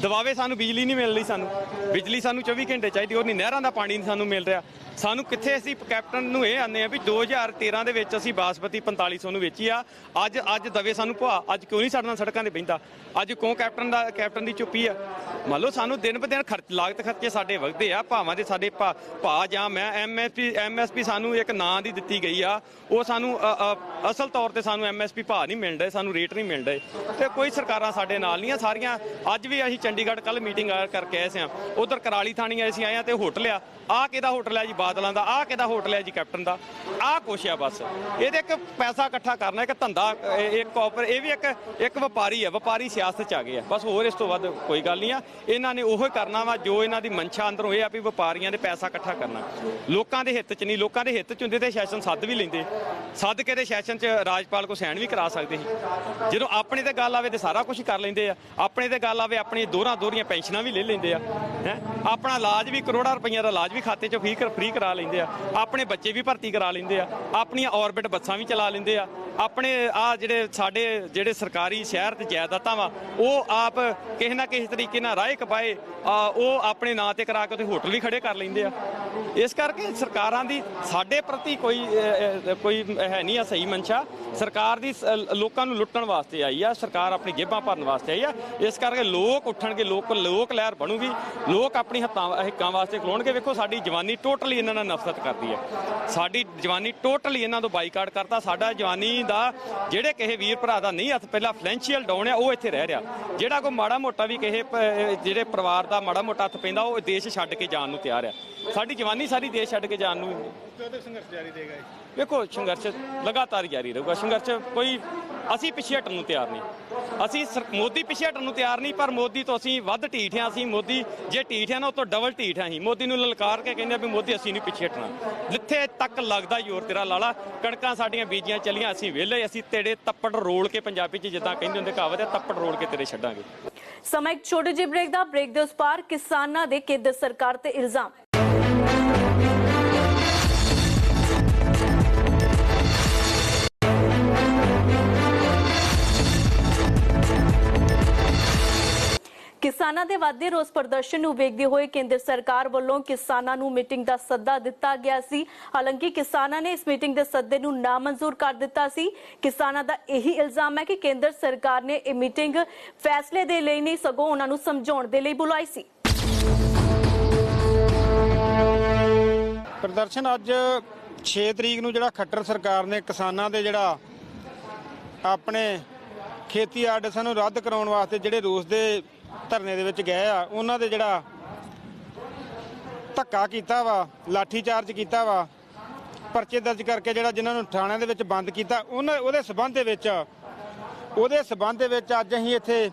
ਦਬਾਵੇ ਸਾਨੂੰ ਬਿਜਲੀ ਨਹੀਂ ਮਿਲ ਰਹੀ ਸਾਨੂੰ। ਬਿਜਲੀ ਸਾਨੂੰ 24 ਘੰਟੇ ਚਾਹੀਦੀ ਉਹ ਨਹੀਂ ਨਹਿਰਾਂ ਦਾ ਪਾਣੀ ਨਹੀਂ ਸਾਨੂੰ ਮਿਲ ਰਿਹਾ। ਸਾਨੂੰ ਕਿੱਥੇ ਅਸੀਂ ਕੈਪਟਨ ਨੂੰ ਇਹ ਆਨੇ ਆ ਵੀ 2013 ਦੇ ਵਿੱਚ ਅਸੀਂ ਬਾਸਪਤੀ 4500 ਨੂੰ ਵੇਚੀ ਆ। ਅੱਜ ਅੱਜ ਦਵੇ ਸਾਨੂੰ ਭਾ ਅੱਜ ਕਿਉਂ ਨਹੀਂ ਸਾਡੇ ਨਾਲ ਸੜਕਾਂ ਤੇ ਬਹਿੰਦਾ? ਅੱਜ ਕਿਉਂ ਕੈਪਟਨ ਦਾ, ਕੈਪਟਨ ਦੀ ਚੁੱਪੀ ਆ? ਮੰਨ ਲਓ ਸਾਨੂੰ ਦਿਨ ਬ ਦਿਨ ਖਰਚ, ਲਾਗਤ ਖਰਚੇ ਸਾਡੇ ਵਗਦੇ ਆ, ਭਾਵਾਂ ਦੇ ਸਾਡੇ ਭਾ ਭਾ ਜਾਂ ਮੈਂ ਐਮਐਸਪੀ ਐਮਐਸਪੀ ਸਾਨੂੰ ਇੱਕ ਨਾਂ ਦੀ ਦਿੱਤੀ ਗਈ ਆ। ਉਹ ਸਾਨੂੰ ਅਸਲ ਤੌਰ ਤੇ ਸਾਨੂੰ ਐਮਐਸਪੀ ਭਾ ਨਹੀਂ ਮਿਲ ਰਹੇ, ਸਾਨੂੰ ਰੇਟ ਨਹੀਂ ਮਿਲ ਰਹੇ। ਤੇ ਕੋਈ ਸਰਕਾਰਾਂ ਸਾਡੇ ਨਾਲ ਨਹੀਂ ਆ। ਸਾਰੀਆਂ, ਅੱਜ ਵੀ ਅਸੀਂ ਚੰਡੀਗੜ੍ਹ ਕੱਲ ਮੀਟਿੰਗ ਕਰਕੇ ਆਏ ਸੀ। ਉਧਰ ਕਰਾਲੀ ਥਾਣੀ ਆਏ ਸੀ, ਆਏ ਆ ਤੇ ਹੋਟਲ ਆ। ਆਹ ਕਿਹਦਾ ਹੋਟਲ ਆ ਜੀ? ਬਾਦਲਾਂ ਦਾ, ਆਹ ਕਿਹਦਾ ਹੋਟਲ ਹੈ ਜੀ ਕੈਪਟਨ ਦਾ? ਆਹ ਕੁਛ ਆ ਬਸ। ਇਹਦੇ ਇੱਕ ਪੈਸਾ ਇਕੱਠਾ ਕਰਨਾ, ਇੱਕ ਧੰਦਾ ਇੱਕ ਕਾਪਰ ਇਹ ਵੀ ਇੱਕ ਇੱਕ ਵਪਾਰੀ ਆ, ਵਪਾਰੀ ਸਿਆਸਤ ਚ ਆ ਗਏ ਆ। ਬਸ ਹੋਰ ਇਸ ਤੋਂ ਵੱਧ ਕੋਈ ਗੱਲ ਨਹੀਂ ਆ। ਇਹਨਾਂ ਨੇ ਉਹੋ ਹੀ ਕਰਨਾ ਵਾ, ਜੋ ਇਹਨਾਂ ਦੀ ਮਨਸ਼ਾ ਅੰਦਰ ਹੋਏ ਆ ਵੀ ਵਪਾਰੀਆਂ ਦੇ ਪੈਸਾ ਇਕੱਠਾ ਕਰਨਾ। ਲੋਕਾਂ ਦੇ ਹਿੱਤ ਚ ਨਹੀਂ, ਲੋਕਾਂ ਦੇ ਹਿੱਤ ਚ ਹੁੰਦੇ ਤੇ ਸੈਸ਼ਨ ਸੱਦ ਵੀ ਲੈਂਦੇ। ਸੱਦ ਕੇ ਤੇ ਸੈਸ਼ਨ ਚ ਰਾਜਪਾਲ ਕੋ ਸਾਈਨ ਵੀ ਕਰਾ ਸਕਦੇ ਸੀ। ਜਦੋਂ ਆਪਣੇ ਤੇ ਗੱਲ ਆਵੇ ਤੇ ਸਾਰਾ ਕੁਝ ਕਰ ਲੈਂਦੇ ਆ। ਆਪਣੇ ਤੇ ਗੱਲ ਆਵੇ ਆਪਣੀ ਦੋਹਰਾਂ ਦੋਹਰੀਆਂ ਪੈਨਸ਼ਨਾਂ ਵੀ ਲੈ ਲੈਂਦੇ ਆ। ਹੈ? ਆਪਣਾ ਇਲਾਜ ਵੀ ਕਰੋੜਾਂ ਰੁਪਈਆ ਦਾ ਇਲਾਜ ਵੀ ਖਾਤੇ 'ਚੋਂ ਫ੍ਰੀ ਫ੍ਰੀ ਕਰਾ ਲੈਂਦੇ ਆ। ਆਪਣੇ ਬੱਚੇ ਵੀ ਭਰਤੀ ਕਰਾ ਲੈਂਦੇ ਆ। ਆਪਣੀਆਂ ਆਰਬਿਟ ਬੱਸਾਂ ਵੀ ਚਲਾ ਲੈਂਦੇ ਆ। ਆਪਣੇ ਆ ਜਿਹੜੇ ਸਾਡੇ ਜਿਹੜੇ ਸਰਕਾਰੀ ਸ਼ਹਿਰ ਤੇ ਜਾਇਦਾਦਾਂ ਵਾ, ਉਹ ਆਪ ਕਿਸੇ ਨਾ ਕਿਸੇ ਤਰੀਕੇ ਨਾਲ ਰਾਹ ਕਪਾਏ ਉਹ ਆਪਣੇ ਨਾਂ ਤੇ ਕਰਾ ਕੇ ਉੱਥੇ ਹੋਟਲ ਵੀ ਖੜੇ ਕਰ ਲੈਂਦੇ ਆ। ਇਸ ਕਰਕੇ ਸਰਕਾਰਾਂ ਦੀ ਸਾਡੇ ਪ੍ਰਤੀ ਕੋਈ ਕੋਈ ਹੈ ਨਹੀਂ ਆ ਸਹੀ ਮਨਸ਼ਾ। ਸਰਕਾਰ ਦੀ ਲੋਕਾਂ ਨੂੰ ਲੁੱਟਣ ਵਾਸਤੇ ਆਈ ਆ। ਸਰਕਾਰ ਆਪਣੀ ਜੇਬਾਂ ਭਰਨ ਵਾਸਤੇ ਆਈ ਆ। ਇਸ ਕਰਕੇ ਲੋਕ ਉੱਠਣਗੇ, ਲੋਕ ਲੋਕ ਲਹਿਰ ਬਣੂਗੀ। ਲੋਕ ਆਪਣੀ ਹੱਥਾਂ ਹਿੱਕਾਂ ਵਾਸਤੇ ਖਲੋਣਗੇ। ਵੇਖੋ, ਸਾਡੀ ਜਵਾਨੀ ਟੋਟਲੀ ਇਹਨਾਂ ਨਾਲ ਨਫ਼ਰਤ ਕਰਦੀ ਹੈ। ਸਾਡੀ ਜਵਾਨੀ ਟੋਟਲੀ ਇਹਨਾਂ ਤੋਂ ਬਾਈਕਾਟ ਕਰਤਾ। ਸਾਡਾ ਜਵਾਨੀ ਦਾ ਜਿਹੜੇ ਕਿਸੇ ਵੀਰ ਭਰਾ ਦਾ ਨਹੀਂ ਹੱਥ ਪਹਿਲਾਂ ਫਾਈਨੈਂਸ਼ੀਅਲ ਡਾਊਨ ਆ ਉਹ ਇੱਥੇ ਰਹਿ ਰਿਹਾ। ਜਿਹੜਾ ਕੋਈ ਮਾੜਾ ਮੋਟਾ ਵੀ ਕਿਸੇ ਜਿਹੜੇ ਪਰਿਵਾਰ ਦਾ ਮਾੜਾ ਮੋਟਾ ਹੱਥ ਪੈਂਦਾ ਉਹ ਦੇਸ਼ ਛੱਡ ਕੇ ਜਾਣ ਨੂੰ ਤਿਆਰ ਆ। ਸਾਡੀ ਜਵਾਨੀ ਸਾਰੀ ਦੇਸ਼ ਛੱਡ ਕੇ ਜਾਣ ਨੂੰ ਕਦੋਂ ਸੰਘਰਸ਼ ਜਾਰੀ ਰਹੇਗਾ ਇਹ? ਵੇਖੋ ਸੰਘਰਸ਼ ਲਗਾਤਾਰ ਜਾਰੀ ਰਹੂਗਾ। ਸੰਘਰਸ਼ ਕੋਈ ਅਸੀਂ ਪਿੱਛੇ ਹਟਣ ਨੂੰ ਤਿਆਰ ਨਹੀਂ। ਅਸੀਂ ਮੋਦੀ ਪਿੱਛੇ ਹਟਣ ਨੂੰ ਤਿਆਰ ਨਹੀਂ, ਪਰ ਮੋਦੀ ਤੋਂ ਅਸੀਂ ਵੱਧ ਢੀਠ ਹਾਂ। ਅਸੀਂ ਮੋਦੀ ਜੇ ਢੀਠ ਹਾਂ ਨਾ, ਉਹ ਤੋਂ ਡਬਲ ਢੀਠ ਹਾਂ ਅਸੀਂ। ਮੋਦੀ ਨੂੰ ਲਲਕਾਰ ਕੇ ਕਹਿੰਦੇ ਆ ਵੀ ਮੋਦੀ, ਅਸੀਂ ਨਹੀਂ ਪਿੱਛੇ ਹਟਣਾ। ਜਿੱਥੇ ਤੱਕ ਲੱਗਦਾ ਜ਼ੋਰ ਤੇਰਾ ਲਾਲਾ, ਕਣਕਾਂ ਸਾਡੀਆਂ ਬੀਜੀਆਂ ਚੱਲੀਆਂ, ਅਸੀਂ ਵਿਹਲੇ, ਅਸੀਂ ਤੇੜੇ ਤੱਪੜ ਰੋਲ ਕੇ ਪੰਜਾਬੀ 'ਚ ਜਿੱਦਾਂ ਕਹਿੰਦੇ ਹੁੰਦੇ, ਕਹਾਵਤ ਹੈ, ਤੱਪੜ ਰੋਲ ਕੇ ਤੇਰੇ ਛੱਡਾਂਗੇ। ਸਮਾਂ ਇੱਕ ਛੋਟੇ ਜਿਹੇ ਬ੍ਰੇਕ ਦਾ ਬ੍ਰੇਕ ਦੇ ਉਸ ਪਾਰ ਕਿਸਾਨਾਂ ਦੇ ਕੇਂਦਰ ਸਰਕਾਰ ਤੇ ਇਲਜ਼ਾਮ। ਕਿਸਾਨਾਂ ਦੇ ਵਾਧੇ ਰੋਸ ਪ੍ਰਦਰਸ਼ਨ ਨੂੰ ਵੇਖਦੇ ਹੋਏ ਕੇਂਦਰ ਸਰਕਾਰ ਵੱਲੋਂ ਕਿਸਾਨਾਂ ਨੂੰ ਮੀਟਿੰਗ ਦਾ ਸੱਦਾ ਦਿੱਤਾ ਗਿਆ ਸੀ। ਹਾਲਾਂਕਿ ਕਿਸਾਨਾਂ ਨੇ ਇਸ ਮੀਟਿੰਗ ਦੇ ਸੱਦੇ ਨੂੰ ਨਾਮਨਜ਼ੂਰ ਕਰ ਦਿੱਤਾ ਸੀ। ਕਿਸਾਨਾਂ ਦਾ ਇਹੀ ਇਲਜ਼ਾਮ ਹੈ ਕਿ ਕੇਂਦਰ ਸਰਕਾਰ ਨੇ ਇਹ ਮੀਟਿੰਗ ਫੈਸਲੇ ਦੇ ਲਈ ਨਹੀਂ, ਸਗੋਂ ਉਹਨਾਂ ਨੂੰ ਸਮਝਾਉਣ ਦੇ ਲਈ ਬੁਲਾਈ ਸੀ। ਪ੍ਰਦਰਸ਼ਨ ਅੱਜ 6 ਤਰੀਕ ਨੂੰ ਜਿਹੜਾ ਖੱਟਰ ਸਰਕਾਰ ਨੇ ਕਿਸਾਨਾਂ ਦੇ ਜਿਹੜਾ ਆਪਣੇ ਖੇਤੀ ਆਰਡਰਸ ਨੂੰ ਰੱਦ ਕਰਾਉਣ ਵਾਸਤੇ ਜਿਹੜੇ ਰੋਸ ਦੇ ਧਰਨੇ ਦੇ ਵਿੱਚ ਗਏ ਆ। ਉਹਨਾਂ ਦੇ ਜਿਹੜਾ ਧੱਕਾ ਕੀਤਾ ਵਾ ਲਾਠੀ ਚਾਰਜ ਕੀਤਾ ਵਾ ਪਰਚੇ ਦਰਜ ਕਰਕੇ ਜਿਹੜਾ ਜਿਨ੍ਹਾਂ ਨੂੰ ਥਾਣਿਆਂ ਦੇ ਵਿੱਚ ਬੰਦ ਕੀਤਾ ਉਹਨਾਂ ਉਹਦੇ ਸਬੰਧ ਦੇ ਵਿੱਚ ਉਹਦੇ ਸਬੰਧ ਦੇ ਵਿੱਚ ਅੱਜ ਅਸੀਂ ਇੱਥੇ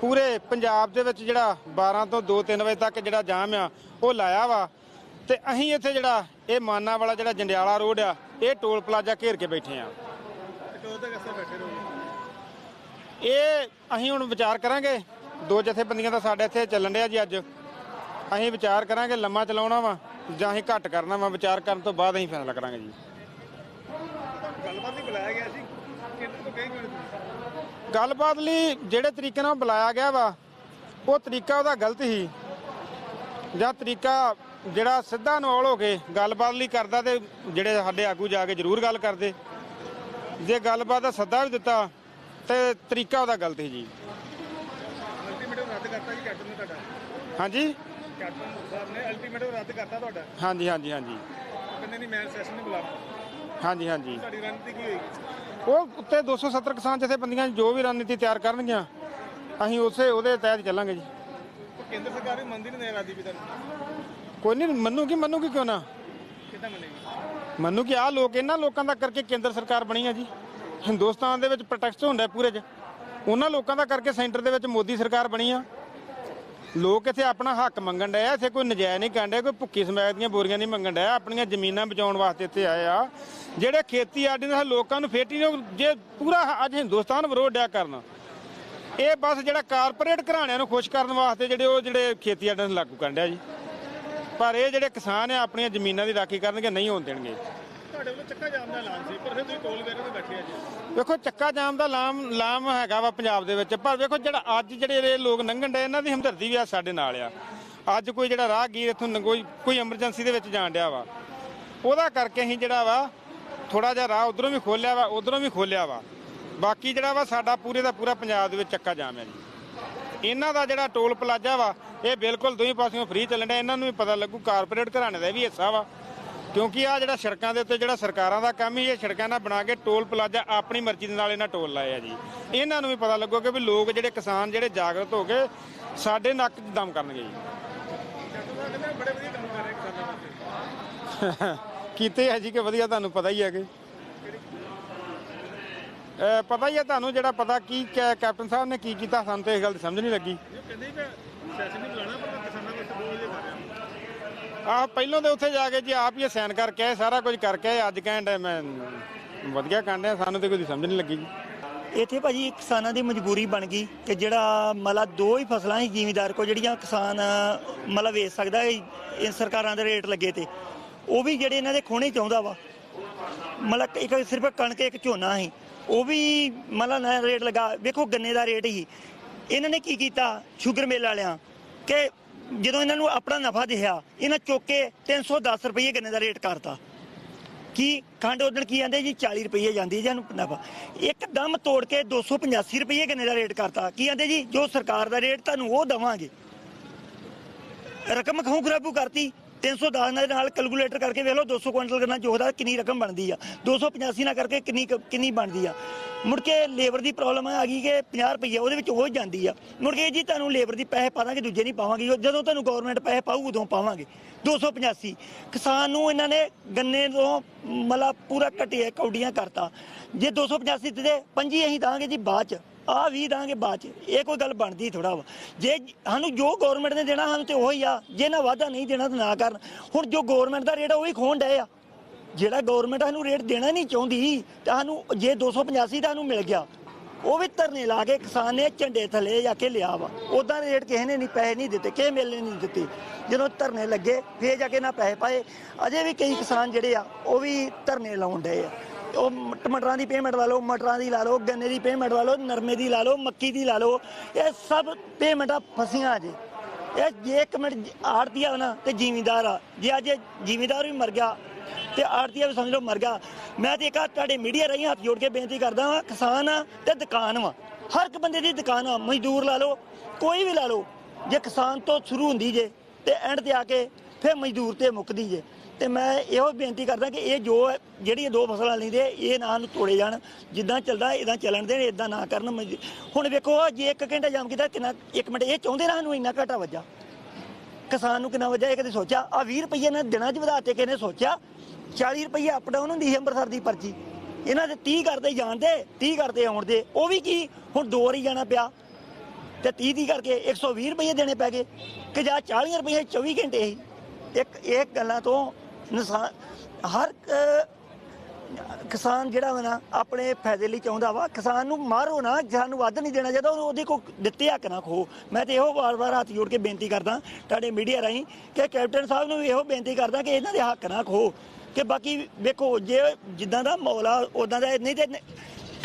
ਪੂਰੇ ਪੰਜਾਬ ਦੇ ਵਿੱਚ ਜਿਹੜਾ 12 ਤੋਂ 2-3 ਵਜੇ ਤੱਕ ਜਿਹੜਾ ਜਾਮ ਆ ਉਹ ਲਾਇਆ ਵਾ। ਤੇ ਅਸੀਂ ਇੱਥੇ ਜਿਹੜਾ ਇਹ ਮਾਨਾ ਵਾਲਾ ਜਿਹੜਾ ਜੰਡਿਆਲਾ ਰੋਡ ਆ ਇਹ ਟੋਲ ਪਲਾਜ਼ਾ ਘੇਰ ਕੇ ਬੈਠੇ ਆ। ਇਹ ਅਸੀਂ ਹੁਣ ਵਿਚਾਰ ਕਰਾਂਗੇ। ਦੋ ਜਥੇਬੰਦੀਆਂ ਦਾ ਸਾਡੇ ਇੱਥੇ ਚੱਲਣ ਡਿਆ ਜੀ ਅੱਜ। ਅਸੀਂ ਵਿਚਾਰ ਕਰਾਂਗੇ ਲੰਮਾ ਚਲਾਉਣਾ ਵਾ ਜਾਂ ਅਸੀਂ ਘੱਟ ਕਰਨਾ ਵਾ ਵਿਚਾਰ ਕਰਨ ਤੋਂ ਬਾਅਦ ਅਸੀਂ ਫੈਸਲਾ ਕਰਾਂਗੇ ਜੀ। ਗੱਲਬਾਤ ਹੀ ਬੁਲਾਇਆ ਗਿਆ ਸੀ। ਕਿੰਨੇ ਤੋਂ ਕਹੀ ਗਏ ਤੁਸੀਂ ਗੱਲਬਾਤ ਲਈ ਜਿਹੜੇ ਤਰੀਕੇ ਨਾਲ ਬੁਲਾਇਆ ਗਿਆ ਵਾ ਉਹ ਤਰੀਕਾ ਉਹਦਾ ਗਲਤ ਸੀ। ਜਾਂ ਤਰੀਕਾ ਜਿਹੜਾ ਸਿੱਧਾ ਇਨਵੋਲ ਹੋ ਕੇ ਗੱਲਬਾਤ ਲਈ ਕਰਦਾ ਤੇ ਜਿਹੜੇ ਸਾਡੇ ਆਗੂ ਜਾ ਕੇ ਜ਼ਰੂਰ ਗੱਲ ਕਰਦੇ। ਜੇ ਗੱਲਬਾਤ ਦਾ ਸੱਦਾ ਵੀ ਦਿੱਤਾ ਤੇ ਤਰੀਕਾ ਉਹਦਾ ਗਲਤ ਸੀ ਜੀ ਅਲਟੀਮੇਟਮ ਰੱਦ ਕਰਤਾ ਜੀ ਕੈਪਟਨ ਨੇ ਤੁਹਾਡਾ? ਹਾਂਜੀ? ਕੈਪਟਨ ਸਾਹਿਬ ਨੇ ਅਲਟੀਮੇਟਮ ਰੱਦ ਕਰਤਾ ਤੁਹਾਡਾ? ਹਾਂਜੀ ਹਾਂਜੀ ਹਾਂਜੀ। ਉਹ ਕਹਿੰਦੇ ਨਹੀਂ ਮੈਂ ਸੈਸ਼ਨ ਨਹੀਂ ਬੁਲਾਉਣਾ। ਹਾਂਜੀ ਹਾਂਜੀ। ਤੁਹਾਡੀ ਰਣਨੀਤੀ ਕੀ ਹੋਏਗੀ? ਉਹ ਉੱਤੇ 270 ਕਿਸਾਨ ਜਥੇਬੰਦੀਆਂ ਜੋ ਵੀ ਰਣਨੀਤੀ ਤਿਆਰ ਕਰਨਗੀਆਂ ਅਸੀਂ ਉਸੇ ਉਹਦੇ ਤਹਿਤ ਚੱਲਾਂਗੇ ਜੀ। ਉਹ ਕੇਂਦਰ ਸਰਕਾਰ ਵੀ ਮੰਨਦੀ ਨਹੀਂ ਰਾਦੀ ਵੀ ਤੁਹਾਨੂੰ? ਕੋਈ ਨਹੀਂ ਮੰਨੂਗੀ ਮੰਨੂਗੀ ਕਿਉਂ ਨਾ? ਕਿੱਦਾਂ ਮੰਨੇਗੀ? ਮੰਨੂ ਕਿ ਆਹ ਲੋਕ ਇਹਨਾਂ ਲੋਕਾਂ ਦਾ ਕਰਕੇ ਕੇਂਦਰ ਸਰਕਾਰ ਬਣੀ ਆ ਜੀ। ਹਿੰਦੁਸਤਾਨ ਦੇ ਵਿੱਚ ਪ੍ਰੋਟੈਕਟ ਹੁੰਦਾ ਪੂਰੇ 'ਚ। ਉਹਨਾਂ ਲੋਕਾਂ ਦਾ ਕਰਕੇ ਸੈਂਟਰ ਦੇ ਵਿੱਚ ਮੋਦੀ ਸਰਕਾਰ ਬਣੀ ਆ। ਲੋਕ ਇੱਥੇ ਆਪਣਾ ਹੱਕ ਮੰਗਣ ਡਏ ਆ, ਇੱਥੇ ਕੋਈ ਨਜਾਇਜ਼ ਨਹੀਂ ਕਰਨ ਡਿਆ ਕੋਈ ਭੁੱਕੀ ਸਮੈਕ ਦੀਆਂ ਬੋਰੀਆਂ ਨਹੀਂ ਮੰਗਣ ਡਏ ਆਪਣੀਆਂ ਜ਼ਮੀਨਾਂ ਬਚਾਉਣ ਵਾਸਤੇ ਇੱਥੇ ਆਏ ਆ। ਜਿਹੜੇ ਖੇਤੀ ਆਡੀ ਨਾਲ ਲੋਕਾਂ ਨੂੰ ਫੇਟੀ ਨੇ ਉਹ ਜੇ ਪੂਰਾ ਅੱਜ ਹਿੰਦੁਸਤਾਨ ਵਿਰੋਧ ਡਿਆ ਕਰਨ। ਇਹ ਬਸ ਜਿਹੜਾ ਕਾਰਪੋਰੇਟ ਘਰਾਣਿਆਂ ਨੂੰ ਖੁਸ਼ ਕਰਨ ਵਾਸਤੇ ਜਿਹੜੇ ਉਹ ਜਿਹੜੇ ਖੇਤੀ ਆਡੀ ਨੂੰ ਲਾਗੂ ਕਰਨ ਡਿਆ ਜੀ। ਪਰ ਇਹ ਜਿਹੜੇ ਕਿਸਾਨ ਆ, ਆਪਣੀਆਂ ਜ਼ਮੀਨਾਂ ਦੀ ਰਾਖੀ ਕਰਨਗੇ, ਨਹੀਂ ਹੋਣ ਦੇਣਗੇ। ਤੁਹਾਡੇ ਵੱਲੋਂ ਚੱਕਾ ਜਾਮ ਦਾ ਐਲਾਨ ਸੀ, ਪਰ ਫਿਰ ਤੁਸੀਂ ਟੋਲ ਵੇਰੇ ਤੇ ਬੈਠੇ ਆ ਜੀ। ਵੇਖੋ, ਚੱਕਾ ਜਾਮ ਦਾ ਲਾਮ ਲਾਮ ਹੈਗਾ ਵਾ ਪੰਜਾਬ ਦੇ ਵਿੱਚ, ਪਰ ਵੇਖੋ ਜਿਹੜਾ ਅੱਜ ਜਿਹੜੇ ਇਹ ਲੋਕ ਲੰਘਣ ਡਏ, ਇਹਨਾਂ ਦੀ ਹਮਦਰਦੀ ਵੀ ਆ ਸਾਡੇ ਨਾਲ ਆ। ਅੱਜ ਕੋਈ ਜਿਹੜਾ ਰਾਹਗੀਰ ਇੱਥੋਂ ਲੰਘੋ ਕੋਈ ਐਮਰਜੈਂਸੀ ਦੇ ਵਿੱਚ ਜਾਣ ਡਿਆ ਵਾ। ਉਹਦਾ ਕਰਕੇ ਅਸੀਂ ਜਿਹੜਾ ਵਾ ਥੋੜਾ ਜਿਹਾ ਰਾਹ ਉਧਰੋਂ ਵੀ ਖੋਲਿਆ ਵਾ, ਉਧਰੋਂ ਵੀ ਖੋਲਿਆ ਵਾ। ਬਾਕੀ ਜਿਹੜਾ ਵਾ, ਸਾਡਾ ਪੂਰੇ ਦਾ ਪੂਰਾ ਪੰਜਾਬ ਦੇ ਵਿੱਚ ਚੱਕਾ ਜਾਮ ਹੈ ਜੀ। ਇਹਨਾਂ ਦਾ ਜਿਹੜਾ ਟੋਲ ਪਲਾਜ਼ਾ ਵਾ, ਇਹ ਬਿਲਕੁਲ ਦੋਵੇਂ ਪਾਸਿਓਂ ਫ੍ਰੀ ਚੱਲਣ ਡਿਆ, ਇਹਨਾਂ ਨੂੰ ਵੀ ਪਤਾ ਲੱਗੂ ਕਾਰਪੋਰੇਟ ਘਰਾਣੇ ਦਾ ਵੀ ਹਿੱਸਾ ਵਾ। ਕਿਉਂਕਿ ਆ ਜਿਹੜਾ ਸੜਕਾਂ ਦੇ ਉੱਤੇ ਜਿਹੜਾ ਸਰਕਾਰਾਂ ਦਾ ਕੰਮ ਹੀ ਇਹ ਸੜਕਾਂ ਨਾਲ ਬਣਾ ਕੇ ਟੋਲ ਪਲਾਜ਼ਾ ਆਪਣੀ ਮਰਜ਼ੀ ਦੇ ਨਾਲ ਇਹਨਾਂ ਟੋਲ ਲਾਏ ਆ ਜੀ। ਇਹਨਾਂ ਨੂੰ ਵੀ ਪਤਾ ਲੱਗੂਗਾ ਵੀ ਲੋਕ ਜਿਹੜੇ ਕਿਸਾਨ ਜਿਹੜੇ ਜਾਗਰਤ ਹੋ ਕੇ ਸਾਡੇ ਨੱਕ 'ਚ ਦਮ ਕਰਨਗੇ ਜੀ। ਬੜੇ ਵਧੀਆ ਕੰਮ ਕਰ ਰਹੇ ਕਿਸਾਨਾਂ ਕੀਤੇ ਹੈ ਜੀ ਕਿ ਵਧੀਆ ਤੁਹਾਨੂੰ ਪਤਾ ਹੀ ਹੈ ਕਿ ਪਤਾ ਹੀ ਹੈ ਤੁਹਾਨੂੰ ਜਿਹੜਾ ਪਤਾ ਕੀ ਕੈਪਟਨ ਸਾਹਿਬ ਨੇ ਕੀ ਕੀਤਾ ਸਾਨੂੰ ਤੇ ਇਸ ਗੱਲ ਦੀ ਸਮਝ ਨਹੀਂ ਲੱਗੀ। ਕਹਿੰਦੇ ਕਿ ਸੈਸ਼ਨ ਨਹੀਂ ਬੁਲਾਉਣਾ ਪਰ ਮੈਂ ਕਿਸਾਨਾਂ ਵਾਸਤੇ ਬਹੁਤ ਵਧੀਆ ਕਰ ਰਿਹਾ ਪਹਿਲਾਂ ਤੇ ਉੱਥੇ ਜਾ ਕੇ ਜੀ ਆਪ ਹੀ ਸਾਈਨ ਕਰਕੇ ਆਏ, ਸਾਰਾ ਕੁਝ ਕਰਕੇ ਆਏ, ਅੱਜ ਕਹਿਣ ਮੈਂ, ਵਧੀਆ ਕਾਂਡਿਆ ਸਾਨੂੰ ਤੇ ਕੋਈ ਸਮਝ ਨਹੀਂ ਲੱਗੀ ਜੀ। ਇੱਥੇ ਭਾਜੀ ਕਿਸਾਨਾਂ ਦੀ ਮਜਬੂਰੀ ਬਣ ਗਈ ਕਿ ਜਿਹੜਾ ਮਤਲਬ ਦੋ ਹੀ ਫਸਲਾਂ ਹੀ ਜ਼ਿਮੀਦਾਰ ਕੋ ਜਿਹੜੀਆਂ ਕਿਸਾਨ ਮਤਲਬ ਵੇਚ ਸਕਦਾ ਇਹ ਸਰਕਾਰਾਂ ਦੇ ਰੇਟ ਲੱਗੇ ਤੇ, ਉਹ ਵੀ ਜਿਹੜੇ ਇਹਨਾਂ ਦੇ ਖੋਣੇ ਚਾਹੁੰਦਾ ਵਾ। ਮਤਲਬ ਇੱਕ ਸਿਰਫ ਕਣਕ, ਇੱਕ ਝੋਨਾ ਸੀ, ਉਹ ਵੀ ਮਤਲਬ ਨਾ ਰੇਟ ਲਗਾ, ਵੇਖੋ ਗੰਨੇ ਦਾ ਰੇਟ ਹੀ ਇਹਨਾਂ ਨੇ ਕੀ ਕੀਤਾ? ਸ਼ੂਗਰ ਮਿਲ ਵਾਲਿਆਂ, ਕਿ ਜਦੋਂ ਇਹਨਾਂ ਨੂੰ ਆਪਣਾ ਨਫਾ ਦਿਖਿਆ, ਇਹਨਾਂ ਚੁੱਕ ਕੇ 310 ਰੁਪਏ ਗੰਨੇ ਦਾ ਰੇਟ ਕਰਤਾ। ਕੀ ਖੰਡ ਉਦਣ ਕੀ ਆਂਦੇ ਜੀ? 40 ਰੁਪਏ ਜਾਂਦੀ ਹੈ ਜਾਨੂੰ ਨਫਾ। ਇੱਕਦਮ ਤੋੜ ਕੇ 285 ਰੁਪਏ ਗੰਨੇ ਦਾ ਰੇਟ ਕਰਤਾ। ਕੀ ਆਂਦੇ ਜੀ? ਜੋ ਸਰਕਾਰ ਦਾ ਰੇਟ, ਤੁਹਾਨੂੰ ਉਹ ਦਵਾਂਗੇ। ਰਕਮ ਖਾਉ ਖਰਾਬੂ ਕਰਤੀ? 310 ਦੇ ਨਾਲ ਕੈਲਕੂਲੇਟਰ ਕਰਕੇ ਵੇਖ ਲਓ 200 ਕੁਇੰਟਲ ਕਰਨਾ ਜੋਹਦਾ ਕਿੰਨੀ ਰਕਮ ਬਣਦੀ ਆ। 285 ਨਾਲ ਕਰਕੇ ਕਿੰਨੀ ਕੁ- ਕਿੰਨੀ ਬਣਦੀ ਆ। ਮੁੜ ਕੇ ਲੇਬਰ ਦੀ ਪ੍ਰੋਬਲਮ ਆ ਗਈ ਕਿ 50 ਰੁਪਏ ਉਹਦੇ ਵਿੱਚ ਹੋ ਹੀ ਜਾਂਦੀ ਆ। ਮੁੜ ਕੇ ਜੀ ਤੁਹਾਨੂੰ ਲੇਬਰ ਦੀ ਪੈਸੇ ਪਾਵਾਂਗੇ, ਦੂਜੇ ਨਹੀਂ ਪਾਵਾਂਗੇ। ਜਦੋਂ ਤੁਹਾਨੂੰ ਗਵਰਨਮੈਂਟ ਪੈਸੇ ਪਾਊ, ਉਦੋਂ ਪਾਵਾਂਗੇ। 285 ਕਿਸਾਨ ਨੂੰ ਇਹਨਾਂ ਨੇ ਗੰਨੇ ਤੋਂ ਮਤਲਬ ਪੂਰਾ ਘਟਿਆ ਕੌਡੀਆਂ ਕਰਤਾ। ਜੇ 285 ਤੇ ਪੰਜੀ ਅਸੀਂ ਦਾਂਗੇ ਜੀ ਬਾਅਦ ਚ। ਆ 20 ਦਾਂਗੇ ਬਾਅਦ ਚ। ਇਹ ਕੋਈ ਗੱਲ ਬਣਦੀ ਥੋੜਾ ਵਾ। ਜੇ ਸਾਨੂੰ ਜੋ ਗਵਰਨਮੈਂਟ ਨੇ ਦੇਣਾ, ਸਾਨੂੰ ਤੇ ਉਹੀ ਆ। ਜੇ ਨਾ ਵਾਧਾ ਨਹੀਂ ਦੇਣਾ ਤਾਂ ਨਾ ਕਰਨ। ਹੁਣ ਜੋ ਗਵਰਨਮੈਂਟ ਦਾ ਰੇਟ ਆ, ਉਹੀ ਖੋਣ ਡਏ ਆ। ਜਿਹੜਾ ਗਵਰਨਮੈਂਟ ਸਾਨੂੰ ਰੇਟ ਦੇਣਾ ਨਹੀਂ ਚਾਹੁੰਦੀ। ਤਾਂ ਸਾਨੂੰ ਜੇ 285 ਦਾ ਸਾਨੂੰ ਮਿਲ ਗਿਆ, ਉਹ ਵੀ ਧਰਨੇ ਲਾ ਕੇ ਕਿਸਾਨ ਨੇ ਝੰਡੇ ਥੱਲੇ ਜਾ ਕੇ ਲਿਆ ਵਾ। ਉਦਾਂ ਰੇਟ ਕਿਸੇ ਨੇ ਨਹੀਂ, ਪੈਸੇ ਨਹੀਂ ਦਿੱਤੇ, ਕਿਸੇ ਮੇਲੇ ਨਹੀਂ ਦਿੱਤੇ। ਜਦੋਂ ਧਰਨੇ ਲੱਗੇ, ਫੇਰ ਜਾ ਕੇ ਨਾ ਪੈਸੇ ਪਾਏ। ਅਜੇ ਵੀ ਕਈ ਕਿਸਾਨ ਜਿਹੜੇ ਆ, ਉਹ ਵੀ ਧਰਨੇ ਲਾਉਣ ਡਏ ਆ। ਉਹ ਮ- ਟਮਾਟਰਾਂ ਦੀ ਪੇਮੈਂਟ ਲਾ ਲਓ, ਮਟਰਾਂ ਦੀ ਲਾ ਲਓ, ਗੰਨੇ ਦੀ ਪੇਮੈਂਟ ਲਾ ਲਓ, ਨਰਮੇ ਦੀ ਲਾ ਲਓ, ਮੱਕੀ ਦੀ ਲਾ ਲਓ, ਇਹ ਸਭ ਪੇਮੈਂਟਾਂ ਫਸੀਆਂ ਜੇ ਇਹ ਜੇ ਇੱਕ ਮਿੰਟ ਆੜਤੀਆ ਨਾ ਤੇ ਜ਼ਿਮੀਂਦਾਰ ਆ। ਜੇ ਅੱਜ ਜ਼ਿਮੀਂਦਾਰ ਵੀ ਮਰ ਗਿਆ ਤੇ ਆੜਤੀਆ ਵੀ ਸਮਝ ਲਓ ਮਰ ਗਿਆ, ਮੈਂ ਤੇ ਇੱਕ ਤੁਹਾਡੇ ਮੀਡੀਆ ਰਾਹੀਂ ਹੱਥ ਜੋੜ ਕੇ ਬੇਨਤੀ ਕਰਦਾ ਵਾਂ, ਕਿਸਾਨ ਆ ਤੇ ਦੁਕਾਨ ਵਾ। ਹਰ ਇੱਕ ਬੰਦੇ ਦੀ ਦੁਕਾਨ ਆ, ਮਜ਼ਦੂਰ ਲਾ ਲਓ, ਕੋਈ ਵੀ ਲਾ ਲਓ। ਜੇ ਕਿਸਾਨ ਤੋਂ ਸ਼ੁਰੂ ਹੁੰਦੀ ਜੇ ਤੇ ਐਂਡ ਤੇ ਆ ਕੇ ਫਿਰ ਮਜ਼ਦੂਰ ਤੇ ਮੁੱਕਦੀ ਜੇ। ਤੇ ਮੈਂ ਇਹੋ ਬੇਨਤੀ ਕਰਦਾ ਕਿ ਇਹ ਜੋ ਹੈ- ਜਿਹੜੀ ਇਹ ਦੋ ਫਸਲਾਂ ਲੈਂਦੇ ਇਹ ਨਾ ਨੂੰ ਤੋੜੇ ਜਾਣ, ਜਿੱਦਾਂ ਚੱਲਦਾ ਇਦਾਂ ਚੱਲਣ ਦੇਣ ਇਦਾਂ ਨਾ ਕਰਨ ਹੁਣ ਵੇਖੋ, ਜੇ ਇੱਕ ਘੰਟਾ ਜਾਮ ਕੀਤਾ, ਕਿੰਨਾ, ਇੱਕ ਮਿੰਟ, ਇਹ ਚਾਹੁੰਦੇ ਨਾ ਸਾਨੂੰ ਇੰਨਾ ਘਾਟਾ ਵੱਜਾ। ਕਿਸਾਨ ਨੂੰ ਕਿੰਨਾ ਵਜਾ ਇਹ ਕਦੇ ਸੋਚਿਆ? ਆ 20 ਰੁਪਏ ਨੇ ਦਿਨਾਂ 'ਚ ਵਧਾਤੇ ਕਿਹਨੇ ਸੋਚਿਆ? 40 ਰੁਪਏ ਅਪ ਡਾਊਨ ਹੁੰਦੀ ਸੀ ਅੰਮ੍ਰਿਤਸਰ ਦੀ ਪਰਚੀ। ਇਹਨਾਂ ਦੇ 30 ਕਰਦੇ ਜਾਣਦੇ 30 ਕਰਦੇ ਆਉਣ ਦੇ, ਉਹ ਵੀ ਕੀ? ਹੁਣ ਦੋ ਵਾਰੀ ਜਾਣਾ ਪਿਆ। ਤੇ 30 ਦੀ ਕਰਕੇ 120 ਰੁਪਏ ਦੇਣੇ ਪੈ ਗਏ। ਕਿ ਜਾਂ 40 ਰੁਪਏ 24 ਘੰਟੇ ਹੀ। ਇੱਕ, ਇਹ ਗੱਲਾਂ ਤੋਂ ਨੁਕਸਾਨ ਹਰ ਕਿਸਾਨ ਜਿਹੜਾ ਵਾ ਨਾ, ਆਪਣੇ ਫਾਇਦੇ ਲਈ ਚਾਹੁੰਦਾ ਵਾ। ਕਿਸਾਨ ਨੂੰ ਮਾਰੋ ਨਾ, ਸਾਨੂੰ ਵੱਧ ਨਹੀਂ ਦੇਣਾ ਚਾਹੀਦਾ, ਉਹਨੂੰ ਉਹਦੇ ਕੋ ਦਿੱਤੇ ਹੱਕ ਨਾ ਖੋ ਮੈਂ ਤੇ ਇਹੋ ਵਾਰ-ਵਾਰ ਹੱਥ ਜੋੜ ਕੇ ਬੇਨਤੀ ਕਰਦਾ, ਤੁਹਾਡੇ ਮੀਡੀਆ ਰਾਹੀਂ, ਕਿ ਕੈਪਟਨ ਸਾਹਿਬ ਨੂੰ ਵੀ ਇਹੋ ਬੇਨਤੀ ਕਰਦਾ ਕਿ ਇਹਨਾਂ ਦੇ ਹੱਕ ਨਾ ਖੋ ਕਿ ਬਾਕੀ ਵੇਖੋ, ਜੇ ਜਿੱਦਾਂ ਦਾ ਮਾਹੌਲ ਆ ਉਦਾਂ ਦਾ ਨਹੀਂ ਤੇ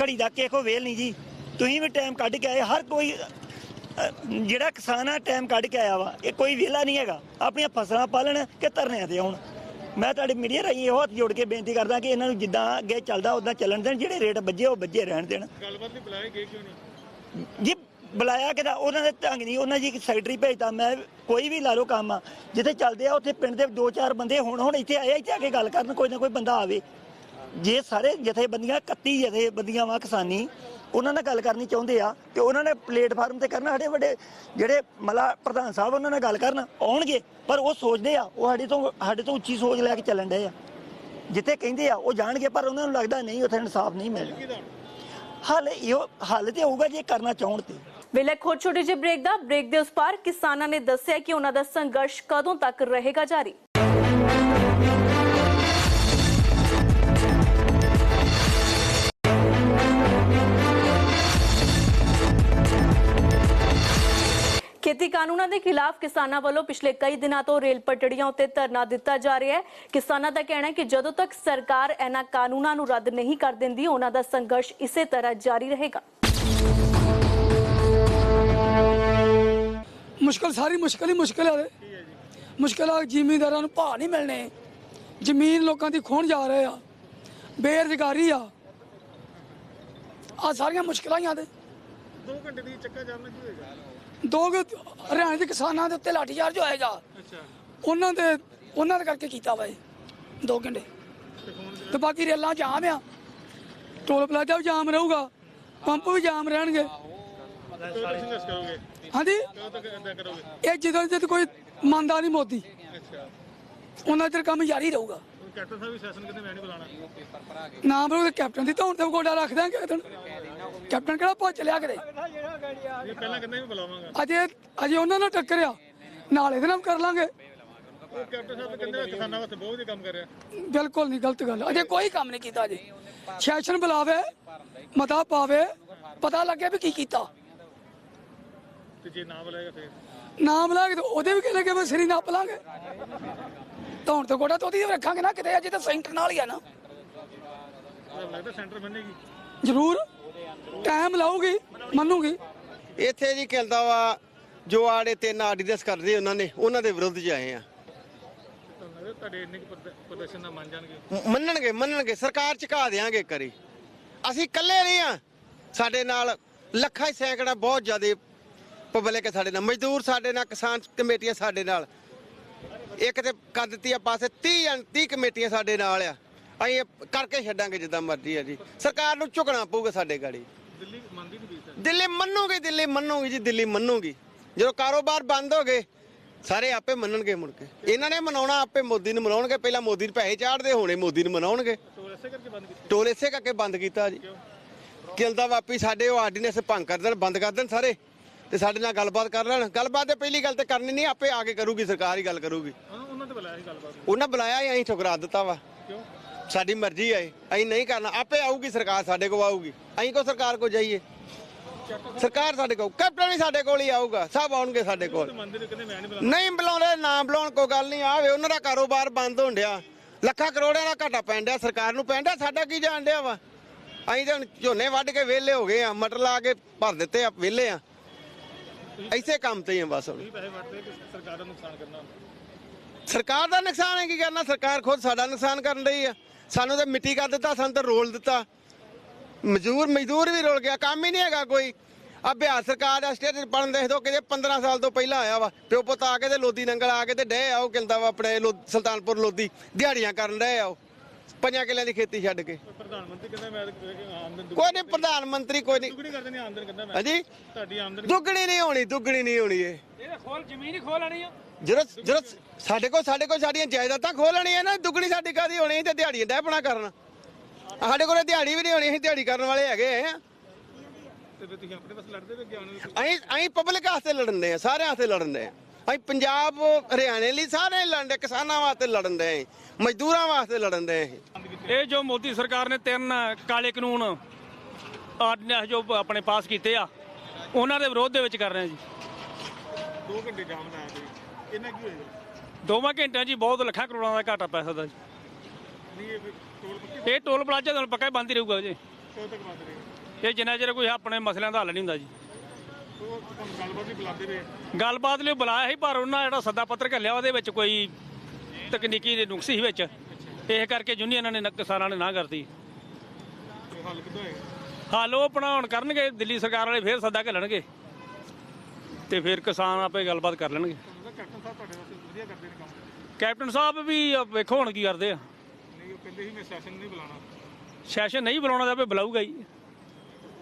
ਘੜੀ ਦਾ ਕਿਸੇ ਕੋ ਵੇਲ ਨਹੀਂ ਜੀ। ਤੁਸੀਂ ਵੀ ਟਾਈਮ ਕੱਢ ਕੇ ਆਏ, ਹਰ ਕੋਈ ਜਿਹੜਾ ਕਿਸਾਨ ਆ, ਟਾਈਮ ਕੱਢ ਕੇ ਆਇਆ ਵਾ, ਇਹ ਕੋਈ ਵਿਹਲਾ ਨਹੀਂ ਹੈਗਾ। ਆਪਣੀਆਂ ਫਸਲਾਂ ਪਾਲਣ ਕਿ ਧਰਨਿਆਂ ਤੇ ਆਉਣ। ਮੈਂ ਤੁਹਾਡੇ ਮੀਡੀਆ ਰਾਹੀਂ ਇਹੋ ਹੱਥ ਜੋੜ ਕੇ ਬੇਨਤੀ ਕਰਦਾ ਕਿ ਇਹਨਾਂ ਨੂੰ ਜਿੱਦਾਂ ਅੱਗੇ ਚੱਲਦਾ ਉਦਾਂ ਚੱਲਣ ਦੇਣ ਜਿਹੜੇ ਰੇਟ ਵੱਜੇ ਉਹ ਵੱਜੇ ਰਹਿਣ ਦੇਣ। ਗੱਲਬਾਤ ਲਈ ਬੁਲਾਏ ਗਏ ਕਿਉਂ ਨਹੀਂ? ਜੀ ਬੁਲਾਇਆ ਕਿਦਾ ਉਹਨਾਂ ਦੇ ਢੰਗ ਨਹੀਂ ਉਹਨਾਂ ਜੀ ਇੱਕ ਸੈਕਟਰੀ ਭੇਜਤਾ ਮੈਂ ਕੋਈ ਵੀ ਲਾ ਲਓ ਕੰਮ ਆ। ਜਿੱਥੇ ਚੱਲਦੇ ਆ ਉੱਥੇ ਪਿੰਡ ਦੇ ਦੋ ਚਾਰ ਬੰਦੇ ਹੁਣ ਹੁਣ ਇੱਥੇ ਆਏ ਇੱਥੇ ਆ ਕੇ ਗੱਲ ਕਰਨ ਕੋਈ ਨਾ ਕੋਈ ਬੰਦਾ ਆਵੇ। ਜੇ ਸਾਰੇ ਜਥੇਬੰਦੀਆਂ 31 ਜਥੇਬੰਦੀਆਂ ਵਾ ਕਿਸਾਨੀ ਉਹਨਾਂ ਨਾਲ ਗੱਲ ਕਰਨੀ ਚਾਹੁੰਦੇ ਆ ਤੇ ਉਹਨਾਂ ਨੇ ਪਲੇਟਫਾਰਮ ਤੇ ਕਰਨਾ, ਸਾਡੇ ਵੱਡੇ ਜਿਹੜੇ ਮਲਾ ਪ੍ਰਧਾਨ ਸਾਹਿਬ, ਉਹਨਾਂ ਨਾਲ ਗੱਲ ਕਰਨ ਆਉਣਗੇ, ਪਰ ਉਹ ਸੋਚਦੇ ਆ, ਉਹ ਸਾਡੇ ਤੋਂ ਸਾਡੇ ਤੋਂ ਉੱਚੀ ਸੋਚ ਲੈ ਕੇ ਚੱਲਣ ਡਏ ਆ। ਜਿੱਥੇ ਕਹਿੰਦੇ ਆ, ਉਹ ਜਾਣਗੇ, ਪਰ ਉਹਨਾਂ ਨੂੰ ਲੱਗਦਾ ਨਹੀਂ, ਉੱਥੇ ਇਨਸਾਫ ਨਹੀਂ ਮਿਲਣਾ। ਹੱਲ ਇਹੋ, ਹੱਲ ਤੇ ਹੋਊਗਾ ਜੇ ਕਰਨਾ ਚਾਹਣ ਤੇ। ਵੇਲੇ ਖੋ ਛੋਟੇ ਜਿਹੇ ਬ੍ਰੇਕ ਦਾ ਬ੍ਰੇਕ ਦੇ ਉਸ ਪਾਰ ਕਿਸਾਨਾਂ ਨੇ ਦੱਸਿਆ ਕਿ ਉਹਨਾਂ ਦਾ ਸੰਘਰਸ਼ ਕਦੋਂ ਤੱਕ ਰਹੇਗਾ ਜਾਰੀ। ਖੇਤੀ ਕਾਨੂੰਨਾਂ ਦੇ ਖਿਲਾਫ ਕਿਸਾਨਾਂ ਵੱਲੋਂ ਪਿਛਲੇ ਕਈ ਦਿਨਾਂ ਤੋਂ ਰੇਲ ਪਟੜੀਆਂ ਉੱਤੇ ਧਰਨਾ ਦਿੱਤਾ ਜਾ ਰਿਹਾ ਹੈ। ਕਿਸਾਨਾਂ ਦਾ ਕਹਿਣਾ ਹੈ ਕਿ ਜਦੋਂ ਤੱਕ ਸਰਕਾਰ ਇਹਨਾਂ ਕਾਨੂੰਨਾਂ ਨੂੰ ਰੱਦ ਨਹੀਂ ਕਰ ਦਿੰਦੀ ਉਹਨਾਂ ਦਾ ਸੰਘਰਸ਼ ਇਸੇ ਤਰ੍ਹਾਂ ਜਾਰੀ ਰਹੇਗਾ। ਮੁਸ਼ਕਲ ਸਾਰੀ ਮੁਸ਼ਕਲ ਹੀ ਮੁਸ਼ਕਲ ਹੈ। ਮੁਸ਼ਕਲ ਆ ਜ਼ਿਮੀਂਦਾਰਾਂ ਨੂੰ ਭਾਅ ਨਹੀਂ ਮਿਲਣੇ। ਜ਼ਮੀਨ ਲੋਕਾਂ ਦੀ ਖੋਣ ਜਾ ਰਹੇ ਆ। ਬੇਰੁਜ਼ਗਾਰੀ ਆ। ਆ ਸਾਰੀਆਂ ਮੁਸ਼ਕਲਾਂ ਹੀ ਆ ਤੇ। 2 ਘੰਟੇ ਦੀ ਚੱਕਾ ਜਾਮ ਕੀ ਹੋਏਗਾ। ਦੋ ਕੁ ਹਰਿਆਣੇ ਦੇ ਕਿਸਾਨਾਂ ਦੇ ਉੱਤੇ ਲਾਠੀਚਾਰਜ ਹੋਏਗਾ। ਅੱਛਾ। ਉਹਨਾਂ ਦੇ ਉਹਨਾਂ ਦੇ ਕਰਕੇ ਕੀਤਾ ਵਾ ਇਹ ਦੋ ਘੰਟੇ। ਤੇ ਬਾਕੀ ਰੇਲਾਂ ਜਾਮ ਆ। ਟੋਲ ਪਲਾਜ਼ਾ ਵੀ ਜਾਮ ਰਹੂਗਾ। ਪੰਪ ਵੀ ਜਾਮ ਰਹਿਣਗੇ। ਹਾਂਜੀ? ਇਹ ਜਦੋਂ ਜਦ ਕੋਈ ਮੰਨਦਾ ਨਹੀਂ ਮੋਦੀ। ਅੱਛਾ। ਉਹਨਾਂ ਚਿਰ ਕੰਮ ਜਾਰੀ ਰਹੂਗਾ। ਕੈਪਟਨ ਸਾਹਿਬ ਵੀ ਸੈਸ਼ਨ ਕਹਿੰਦੇ ਮੈਂ ਨਹੀਂ ਬੁਲਾਣਾ ਨਾ ਬਰੋ ਕੈਪਟਨ ਦੀ ਤੇ ਗੋਡਾ ਰੱਖ ਦਾਂਗੇ ਕੈਪਟਨ ਕੈਪਟਨ ਕਿਹੜਾ ਭੁੱਲ ਚਲਿਆ ਕਿਤੇ ਇਹ ਪਹਿਲਾਂ ਕਹਿੰਦੇ ਵੀ ਬੁਲਾਵਾਂਗਾ। ਅਜੇ ਅਜੇ ਉਹਨਾਂ ਨਾਲ ਟੱਕਰਿਆ। ਨਾਲ ਇਹਦੇ ਨਾਲ ਕਰ ਲਾਂਗੇ। ਉਹ ਕੈਪਟਨ ਸਾਹਿਬ ਤਾਂ ਕਹਿੰਦੇ ਕਿਸਾਨਾਂ ਵਾਸਤੇ ਬਹੁਤ ਵਧੀਆ ਕੰਮ ਕਰ ਰਿਹਾ ਬਿਲਕੁਲ ਨਹੀਂ ਗਲਤ ਗੱਲ। ਅਜੇ ਕੋਈ ਕੰਮ ਨਹੀਂ ਕੀਤਾ ਅਜੇ। ਸੈਸ਼ਨ ਬੁਲਾਵੇ ਮਤਾ ਪਾਵੇ ਪਤਾ ਲੱਗੇ ਵੀ ਕੀ ਕੀਤਾ। ਤੇ ਜੇ ਨਾ ਬੁਲਾਏਗਾ ਫਿਰ? ਨਾਮ ਲਾ ਕੇ ਤੇ ਉਹਦੇ ਵੀ ਕਹਿੰਦੇ ਕਿ ਮੈਂ ਸਰੀ ਨੱਪ ਲਾਂਗੇ। ਧੌਣ ਤੇ ਗੋਡਾ ਤੋਦੀ ਰੱਖਾਂਗੇ ਨਾ ਕਿਤੇ ਅਜੇ ਤਾਂ ਸੈਂਟਰ ਨਾਲ ਹੀ ਆ ਨਾ। ਲੱਗਦਾ ਸੈਂਟਰ ਬਣੇਗੀ ਜ਼ਰੂਰ। ਟਾਈਮ ਲਾਊਗੀ ਮੰਨੂਗੀ। ਇੱਥੇ ਜੀ ਕਿਲਦਾ ਵਾ ਜੋ ਆੜੇ ਤਿੰਨ ਆਰਡੀਨੈਂਸ ਕਰਦੇ ਉਹਨਾਂ ਨੇ ਉਹਨਾਂ ਦੇ ਵਿਰੁੱਧ 'ਚ ਆਏ ਆ। ਤੁਹਾਡੇ ਇੰਨੇ ਪ੍ਰਦਰਸ਼ਨ ਮੰਨ ਜਾਣਗੇ? ਮੰਨਣਗੇ ਮੰਨਣਗੇ ਸਰਕਾਰ ਝੁਕਾ ਦੇਾਂਗੇ ਕਰੀ ਅਸੀਂ ਇਕੱਲੇ ਨਹੀਂ ਆ। ਸਾਡੇ ਨਾਲ ਲੱਖਾਂ ਹੀ ਸੈਂਕੜਾ ਬਹੁਤ ਜ਼ਿਆਦੇ ਪਬਲਿਕ ਸਾਡੇ ਨਾਲ। ਮਜ਼ਦੂਰ ਸਾਡੇ ਨਾਲ ਕਿਸਾਨ ਕਮੇਟੀਆਂ ਸਾਡੇ ਨਾਲ। ਇੱਕ ਤੇ ਕਰ ਦਿੱਤੀ ਆ ਪਾਸੇ 30 ਜਣ 30 ਕਮੇਟੀਆਂ ਸਾਡੇ ਨਾਲ ਆ। ਅਸੀਂ ਇਹ ਕਰਕੇ ਛੱਡਾਂਗੇ ਜਿੱਦਾਂ ਮਰਜ਼ੀ ਆ ਜੀ। ਸਰਕਾਰ ਨੂੰ ਝੁਕਣਾ ਪਊਗਾ ਸਾਡੇ ਗਾੜੀ। ਦਿੱਲੀ ਮੰਨਦੀ ਨਹੀਂ ਵੀ ਸਰ। ਦਿੱਲੀ ਮੰਨੂਗੀ ਦਿੱਲੀ ਮੰਨੂਗੀ ਜੀ ਦਿੱਲੀ ਮੰਨੂਗੀ। ਜਦੋਂ ਕਾਰੋਬਾਰ ਬੰਦ ਹੋ ਗਏ ਸਾਰੇ ਆਪੇ ਮੰਨਣਗੇ ਮੁੜ ਕੇ। ਇਹਨਾਂ ਨੇ ਮਨਾਉਣਾ ਆਪੇ ਮੋਦੀ ਨੂੰ ਮਨਾਉਣਗੇ। ਪਹਿਲਾਂ ਮੋਦੀ ਨੂੰ ਪੈਸੇ ਚਾੜਦੇ ਹੋਣੇ ਮੋਦੀ ਨੂੰ ਮਨਾਉਣਗੇ। ਟੋਲ ਐਸੇ ਕਰਕੇ ਬੰਦ ਕੀਤੀ। ਟੋਲ ਇਸੇ ਕਰਕੇ ਬੰਦ ਕੀਤਾ ਜੀ। ਕਿਲਦਾ ਵਾਪੀ ਸਾਡੇ ਉਹ ਆਰਡੀਨੈਂਸ ਭੰਗ ਕਰ ਦੇਣ ਬੰਦ ਕਰ ਦੇਣ ਸਾਰੇ। ਤੇ ਸਾਡੇ ਨਾਲ ਗੱਲਬਾਤ ਕਰ ਲੈਣ। ਗੱਲਬਾਤ ਤੇ ਪਹਿਲੀ ਗੱਲ ਤੇ ਕਰਨੀ ਨਹੀਂ ਆਪੇ ਆ ਕੇ ਕਰੂਗੀ ਸਰਕਾਰ ਹੀ ਗੱਲ ਕਰੂਗੀ। ਉਹਨਾਂ ਉਹਨਾਂ ਤੇ ਬੁਲਾਇਆ ਸੀ ਗੱਲਬਾਤ। ਨੂੰ। ਉਹਨਾਂ ਬੁਲਾਇਆ ਹੀ ਅਸੀਂ ਠੁਕਰਾ ਦਿੱਤਾ ਵਾ। ਕਿਉਂ? ਸਾਡੀ ਮਰਜ਼ੀ ਹੈ ਅਸੀਂ ਨਹੀਂ ਕਰਨਾ। ਆਪੇ ਆਊਗੀ ਸਰਕਾਰ ਸਾਡੇ ਕੋਲ ਆਊਗੀ। ਅਸੀਂ ਕੋ ਸਰਕਾਰ ਕੋ ਜਾਈਏ? ਸਰਕਾਰ ਸਾਡੇ ਕੋਲ ਕੈਪਟਨ ਵੀ ਸਾਡੇ ਕੋਲ ਹੀ ਆਊਗਾ ਸਭ ਆਉਣਗੇ ਸਾਡੇ ਕੋਲ। ਨਹੀਂ ਬੁਲਾਉਂਦੇ। ਨਾ ਬੁਲਾਉਣ ਕੋਈ ਗੱਲ ਨਹੀਂ ਆਵੇ ਉਹਨਾਂ ਦਾ ਕਾਰੋਬਾਰ ਬੰਦ ਹੋਣ ਡਿਆ। ਲੱਖਾਂ ਕਰੋੜਾਂ ਦਾ ਘਾਟਾ ਪੈਣ ਡਿਆ ਸਰਕਾਰ ਨੂੰ ਪੈਣ ਡਿਆ ਸਾਡਾ ਕੀ ਜਾਣ ਡਿਆ ਵਾ? ਅਸੀਂ ਤਾਂ ਝੋਨੇ ਵੱਢ ਕੇ ਵਿਹਲੇ ਹੋ ਗਏ ਆ ਮਟਰ ਲਾ ਕੇ ਭਰ ਦਿੱਤੇ ਆ ਵਿਹਲੇ ਆ। ਐਸੇ ਕੰਮ ਤੇ ਹੀ ਆ ਬਸ। ਹੁਣ ਪੈਸੇ ਵਟਦੇ ਸਰਕਾਰ ਦਾ ਨੁਕਸਾਨ ਕਰਨਾ ਸਰਕਾਰ ਦਾ ਨੁਕਸਾਨ ਹੈ ਕੀ ਕਰਨਾ? ਸਰਕਾਰ ਖੁਦ ਸਾਡਾ ਨੁਕਸਾਨ ਕਰਨ ਰਹੀ ਆ। ਸਾਨੂੰ ਤਾਂ ਮਿੱਟੀ ਕਰ ਦਿੱਤਾ ਸਾਨੂੰ ਤਾਂ ਰੋਲ ਦਿੱਤਾ। ਮਜ਼ਦੂਰ ਮਜ਼ਦੂਰ ਵੀ ਰੋਲ ਗਿਆ ਕੰਮ ਹੀ ਨਹੀਂ ਹੈਗਾ ਕੋਈ। ਆ ਬਿਹਾਰ ਸਰਕਾਰ ਦਾ ਸਟੇਟ ਪੜਨ ਦੇ ਦੋ ਕਿਤੇ 15 ਸਾਲ ਤੋਂ ਪਹਿਲਾਂ ਆਇਆ ਵਾ। ਪਿਓ ਪੁੱਤ ਆ ਕੇ ਤੇ ਲੋਦੀ ਨੰਗਲ ਆ ਕੇ ਤੇ ਡੇ ਆ ਉਹ ਕਿਲਦਾ ਵਾ ਆਪਣੇ ਸੁਲਤਾਨਪੁਰ ਲੋਦੀ ਦਿਹਾੜੀਆਂ ਕਰਨ ਰਹੇ ਆ ਉਹ ਪੰਜਾਂ ਕਿੱਲਿਆਂ ਦੀ ਖੇਤੀ ਛੱਡ ਕੇ। ਪ੍ਰਧਾਨ ਮੰਤਰੀ ਕਹਿੰਦਾ ਮੈਂ ਆਮਦਨ ਕੋਈ ਨਹੀਂ ਪ੍ਰਧਾਨ ਮੰਤਰੀ ਕੋਈ ਨਹੀਂ ਦੁੱਗਣੀ ਕਰ ਦੇਣੀ ਆਮਦਨ ਕਹਿੰਦਾ ਮੈਂ। ਹਾਂਜੀ? ਤੁਹਾਡੀ ਆਮਦਨ ਦੁੱਗਣੀ ਨਹੀਂ ਹੋਣੀ ਦੁੱਗਣੀ ਨਹੀਂ ਹੋਣੀ ਇਹ। ਖੋਲ ਜ਼ਮੀਨ ਹੀ ਖੋਲ ਲੈਣੀ ਆ। ਜਦੋਂ ਜਦੋਂ ਸਾਡੇ ਕੋਲ ਸਾਡੇ ਕੋਲ ਸਾਡੀਆਂ ਜਾਇਦਾਦਾਂ ਖੋਹ ਲੈਣੀਆਂ ਨਾ ਦੁੱਗਣੀ ਸਾਡੀ ਕਾਦੀ ਹੋਣੀ ਤੇ ਦਿਹਾੜੀਆਂ ਡੈ ਪਣਾ ਕਰਨ। ਸਾਡੇ ਕੋਲ ਦਿਹਾੜੀ ਵੀ ਨਹੀਂ ਹੋਣੀ ਅਸੀਂ ਦਿਹਾੜੀ ਕਰਨ ਵਾਲੇ ਹੈਗੇ ਆ। ਤੇ ਫਿਰ ਤੁਸੀਂ ਆਪਣੇ ਪਾਸੇ ਲੜਦੇ ਵੇ ਗਿਆਨ ਨੂੰ। ਅਸੀਂ ਅਸੀਂ ਪਬਲਿਕ ਵਾਸਤੇ ਲੜਨਦੇ ਆ ਸਾਰਿਆਂ ਵਾਸਤੇ ਲੜਨਦੇ ਆ। ਅਸੀਂ ਪੰਜਾਬ ਹਰਿਆਣੇ ਲਈ ਸਾਰੇ ਲੜਨਦੇ ਕਿਸਾਨਾਂ ਵਾਸਤੇ ਲੜਨਦੇ ਆ ਅਸੀਂ, ਮਜ਼ਦੂਰਾਂ ਵਾਸਤੇ ਲੜਨਦੇ ਆ ਅਸੀਂ ਇਹ ਜੋ ਮੋਦੀ ਸਰਕਾਰ ਨੇ ਤਿੰਨ ਕਾਲੇ ਕਾਨੂੰਨ ਆਰਡੀਨੈਂਸ ਜੋ ਆਪਣੇ ਪਾਸ ਕੀਤੇ ਆ ਉਹਨਾਂ ਦੇ ਵਿਰੋਧ ਦੇ ਵਿੱਚ ਕਰ ਰਹੇ ਆ ਜੀ। 2 ਘੰਟੇ ਜਾਮ ਲਾਇਆ ਤੁਸੀਂ ਇਹਨਾਂ ਕੀ ਹੋਏਗਾ ਦੋਵਾਂ ਘੰਟਿਆਂ 'ਚ ਬਹੁਤ ਲੱਖਾਂ ਕਰੋੜਾਂ ਦਾ ਘਾਟਾ ਪੈ ਸਕਦਾ ਜੀ। ਇਹ ਟੋਲ ਪਲਾਜ਼ਾ ਤੁਹਾਨੂੰ ਪੱਕਾ ਹੀ ਬੰਦ ਹੀ ਰਹੂਗਾ ਜੀ। ਇਹ ਜਿੰਨਾ ਚਿਰ ਕੋਈ ਆਪਣੇ ਮਸਲਿਆਂ ਦਾ ਹੱਲ ਨਹੀਂ ਹੁੰਦਾ ਜੀ। ਗੱਲਬਾਤ ਵੀ ਲਈ ਬੁਲਾਇਆ ਸੀ, ਪਰ ਉਹਨਾਂ ਜਿਹੜਾ ਸੱਦਾ ਪੱਤਰ ਘੱਲਿਆ, ਉਹਦੇ ਵਿੱਚ ਕੋਈ ਤਕਨੀਕੀ ਦੇ ਨੁਕਸ ਸੀ ਵਿੱਚ। ਇਹ ਕਰਕੇ ਯੂਨੀਅਨਾਂ ਨੇ ਕਿਸਾਨਾਂ ਨੇ ਨਾ ਕਰਤੀ। ਹੱਲ ਕਿੱਦਾਂ ਹੋਏਗਾ ਹਾਲ ਉਹ ਆਪਣਾ ਹੁਣ ਕਰਨਗੇ, ਦਿੱਲੀ ਸਰਕਾਰ ਵਾਲੇ ਫੇਰ ਸੱਦਾ ਘੱਲਣਗੇ। ਤੇ ਫਿਰ ਕਿਸਾਨ ਆਪੇ ਗੱਲਬਾਤ ਕਰ ਲੈਣਗੇ। ਕੈਪਟਨ ਸਾਹਿਬ ਤੁਹਾਡੇ ਵਾਸਤੇ ਵਧੀਆ ਕਰਦੇ ਨੇ ਕੰਮ ਕੈਪਟਨ ਸਾਹਿਬ ਵੀ ਵੇਖੋ ਹੁਣ ਕੀ ਕਰਦੇ ਆ। ਨਹੀਂ ਉਹ ਕਹਿੰਦੇ ਸੀ ਮੈਂ ਸੈਸ਼ਨ ਨਹੀਂ ਬੁਲਾਣਾ ਸੈਸ਼ਨ ਨਹੀਂ ਬੁਲਾਉਣਾ ਤਾਂ ਆਪੇ ਬੁਲਾਊਗਾ ਹੀ।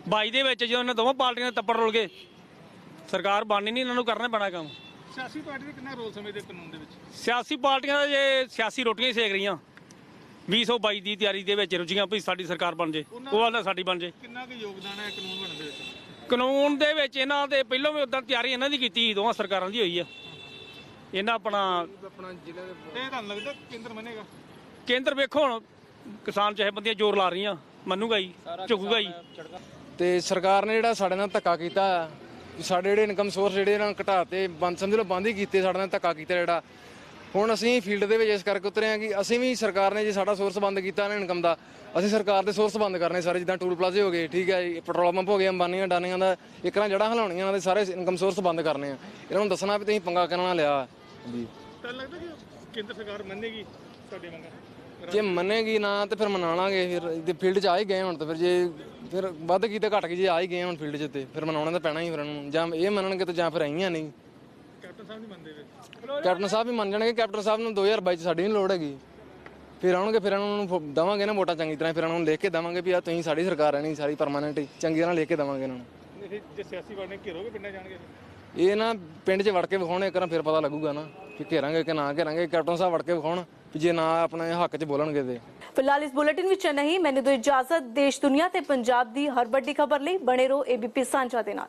ਬਾਈ ਦੇ ਵਿੱਚ ਜਦੋਂ ਇਹਨਾਂ ਦੋਵਾਂ ਪਾਰਟੀਆਂ ਦੇ ਤੱਪੜ ਰੁਲ ਗਏ। ਸਰਕਾਰ ਬਣਨੀ ਨਹੀਂ ਇਹਨਾਂ ਨੂੰ ਕਰਨਾ ਪੈਣਾ ਕੰਮ। ਸਿਆਸੀ ਪਾਰਟੀ ਦਾ ਕਿੰਨਾ ਰੋਲ ਸਮਝਦੇ ਕਾਨੂੰਨ ਦੇ ਵਿੱਚ? ਸਿਆਸੀ ਪਾਰਟੀਆਂ ਦਾ ਜੇ ਸਿਆਸੀ ਰੋਟੀਆਂ ਹੀ ਸੇਕ ਰਹੀਆਂ। 2022 ਦੀ ਤਿਆਰੀ ਦੇ ਵਿੱਚ ਰੁਝੀਆਂ ਵੀ ਸਾਡੀ ਸਰਕਾਰ ਬਣ ਜੇ ਉਹ ਵਾਲਾ ਸਾਡੀ ਬਣ ਜੇ। ਕਿੰਨਾ ਕੁ ਯੋਗਦਾਨ ਹੈ ਕਾਨੂੰਨ ਬਣਨ ਦੇ ਵਿੱਚ? ਕਾਨੂੰਨ ਦੇ ਵਿੱਚ ਇਹਨਾਂ ਦੇ ਪਹਿਲਾਂ ਵੀ ਉਦਾਂ ਤਿਆਰੀ ਇਹਨਾਂ ਦੀ ਕੀਤੀ ਦੋਵਾਂ ਸਰਕਾਰਾਂ ਦੀ ਹੋਈ ਆ। ਇਹਨਾਂ ਆਪਣਾ ਤੇ ਤੁਹਾਨੂੰ ਲੱਗਦਾ ਕੇਂਦਰ ਮੰਨੇਗਾ? ਕੇਂਦਰ ਵੇਖੋ ਹੁਣ ਕਿਸਾਨ ਜਥੇਬੰਦੀਆਂ ਜ਼ੋਰ ਲਾ ਰਹੀਆਂ ਮੰਨੂਗਾ ਹੀ ਝੁਕੂਗਾ ਹੀ। ਤੇ ਸਰਕਾਰ ਨੇ ਜਿਹੜਾ ਸਾਡੇ ਨਾਲ ਧੱਕਾ ਕੀਤਾ ਸਾਡੇ ਜਿਹੜੇ ਇਨਕਮ ਸੋਰਸ ਜਿਹੜੇ ਇਹਨਾਂ ਘਟਾਤੇ ਬੰਦ ਸਮਝ ਲਓ ਬੰਦ ਹੀ ਕੀਤੇ ਸਾਡੇ ਨਾਲ ਧੱਕਾ ਕੀਤਾ ਜਿਹੜਾ। ਹੁਣ ਅਸੀਂ ਫੀਲਡ ਦੇ ਵਿੱਚ ਇਸ ਕਰਕੇ ਉਤਰੇ ਆ ਕਿ ਅਸੀਂ ਵੀ ਸਰਕਾਰ ਨੇ ਜੇ ਸਾਡਾ ਸੋਰਸ ਬੰਦ ਕੀਤਾ ਨਾ ਇਨਕਮ ਦਾ ਅਸੀਂ ਸਰਕਾਰ ਦੇ ਸੋਰਸ ਬੰਦ ਕਰਨੇ ਸਾਰੇ ਜਿੱਦਾਂ ਟੂਲ ਪਲਾਜ਼ੇ ਹੋ ਗਏ ਠੀਕ ਹੈ ਜੀ ਪੈਟਰੋਲ ਪੰਪ ਹੋ ਗਏ ਅੰਬਾਨੀਆਂ ਡਾਨੀਆਂ ਦਾ ਇੱਕ ਨਾ ਜੜਾ ਹਲਾਉਣੀਆਂ ਇਹਨਾਂ ਦੇ ਸਾਰੇ ਇਨਕਮ ਸੋਰਸ ਬੰਦ ਕਰਨੇ ਆ। ਇਹਨਾਂ ਨੂੰ ਦੱਸਣਾ ਵੀ ਤੁਸੀਂ ਪੰਗਾ ਕਰਨਾ ਲਿਆ। ਜੀ। ਤਾਂ ਲੱਗਦਾ ਕਿ ਕੇਂਦਰ ਸਰਕਾਰ ਮੰਨੇਗੀ ਤੁਹਾਡੇ ਮੰਗਾਂ? ਜੇ ਮੰਨੇਗੀ ਨਾ ਤੇ ਫਿਰ ਮਨਾਣਾਗੇ ਫਿਰ ਫੀਲਡ 'ਚ ਆ ਹੀ ਗਏ ਹੁਣ ਤਾਂ ਫਿਰ ਜੇ ਫਿਰ ਵੱਧ ਗਈ ਤੇ ਘਟ ਗਈ ਜੇ ਆ ਹੀ ਗਏ ਹੁਣ ਫੀਲਡ 'ਚ ਤੇ ਫਿਰ ਮਨਾਉਣਾ ਤਾਂ ਪੈਣਾ ਹੀ ਫਿਰ ਇਹਨੂੰ ਜਾਂ ਇਹ ਮੰਨਣਗੇ ਤੇ ਜਾਂ ਫਿਰ ਆਈਆਂ ਨਹੀਂ। ਕੈਪਟਨ ਸਾਹਿਬ ਨਹੀਂ ਮੰਨਦੇ ਵੇ ਕੈਪਟਨ ਸਾਹਿਬ ਵੀ ਮੰਨ ਜਾਣਗੇ ਕੈਪਟਨ ਸਾਹਿਬ ਨੂੰ 2022 ਚ ਸਾਡੀ ਨਹੀਂ ਲੋੜ ਹੈਗੀ। ਫਿਰ ਆਉਣਗੇ ਫਿਰ ਇਹਨਾਂ ਨੂੰ ਦੇਵਾਂਗੇ ਨਾ ਵੋਟਾਂ ਚੰਗੀ ਤਰ੍ਹਾਂ ਫਿਰ ਇਹਨਾਂ ਨੂੰ ਲਿਖ ਕੇ ਦੇਵਾਂਗੇ ਵੀ ਆ ਤੁਸੀਂ ਸਾਡੀ ਸਰਕਾਰ ਰਹਿਣੀ ਸਾਰੀ ਪਰਮਾਨੈਂਟ ਚੰਗੀ ਤਰ੍ਹਾਂ ਲਿਖ ਕੇ ਦੇਵਾਂਗੇ ਇਹਨਾਂ ਨੂੰ। ਇਹ ਜੇ ਸਿਆਸੀ ਪਾਰਟੀ ਘੇਰੋਗੇ ਪਿੰਡਾਂ ਜਾਣਗੇ ਇਹ ਨਾ ਪਿੰਡ 'ਚ ਵੜ ਕੇ ਵਿਖਾਉਣ ਇੱਕ ਵਾਰ ਫਿਰ ਪਤਾ ਲੱਗੂਗਾ ਨਾ ਕਿ ਘੇਰਾਂਗੇ ਕਿ ਨਾ ਘੇਰਾਂਗੇ। ਕੈਪਟਨ ਸਾਹਿਬ ਵੜ ਕੇ ਵਿਖਾਉਣ। ਵੀ ਜੇ ਨਾ ਆਪਣੇ ਹੱਕ 'ਚ ਬੋਲਣਗੇ ਤੇ। ਫਿਲਹਾਲ ਇਸ ਬੁਲੇਟਿਨ ਵਿੱਚ ਨਹੀਂ, ਮੈਨੂੰ ਦੋ ਇਜਾਜ਼ਤ ਦੇਸ਼ ਦੁਨੀਆ ਤੇ ਪੰਜਾਬ ਦੀ ਹਰ ਵੱਡੀ ਖਬਰ ਲਈ। ਬਣੇ ਰਹੋ ਏਬੀਪੀ ਸਾਂਝਾ ਦੇ ਨਾਲ।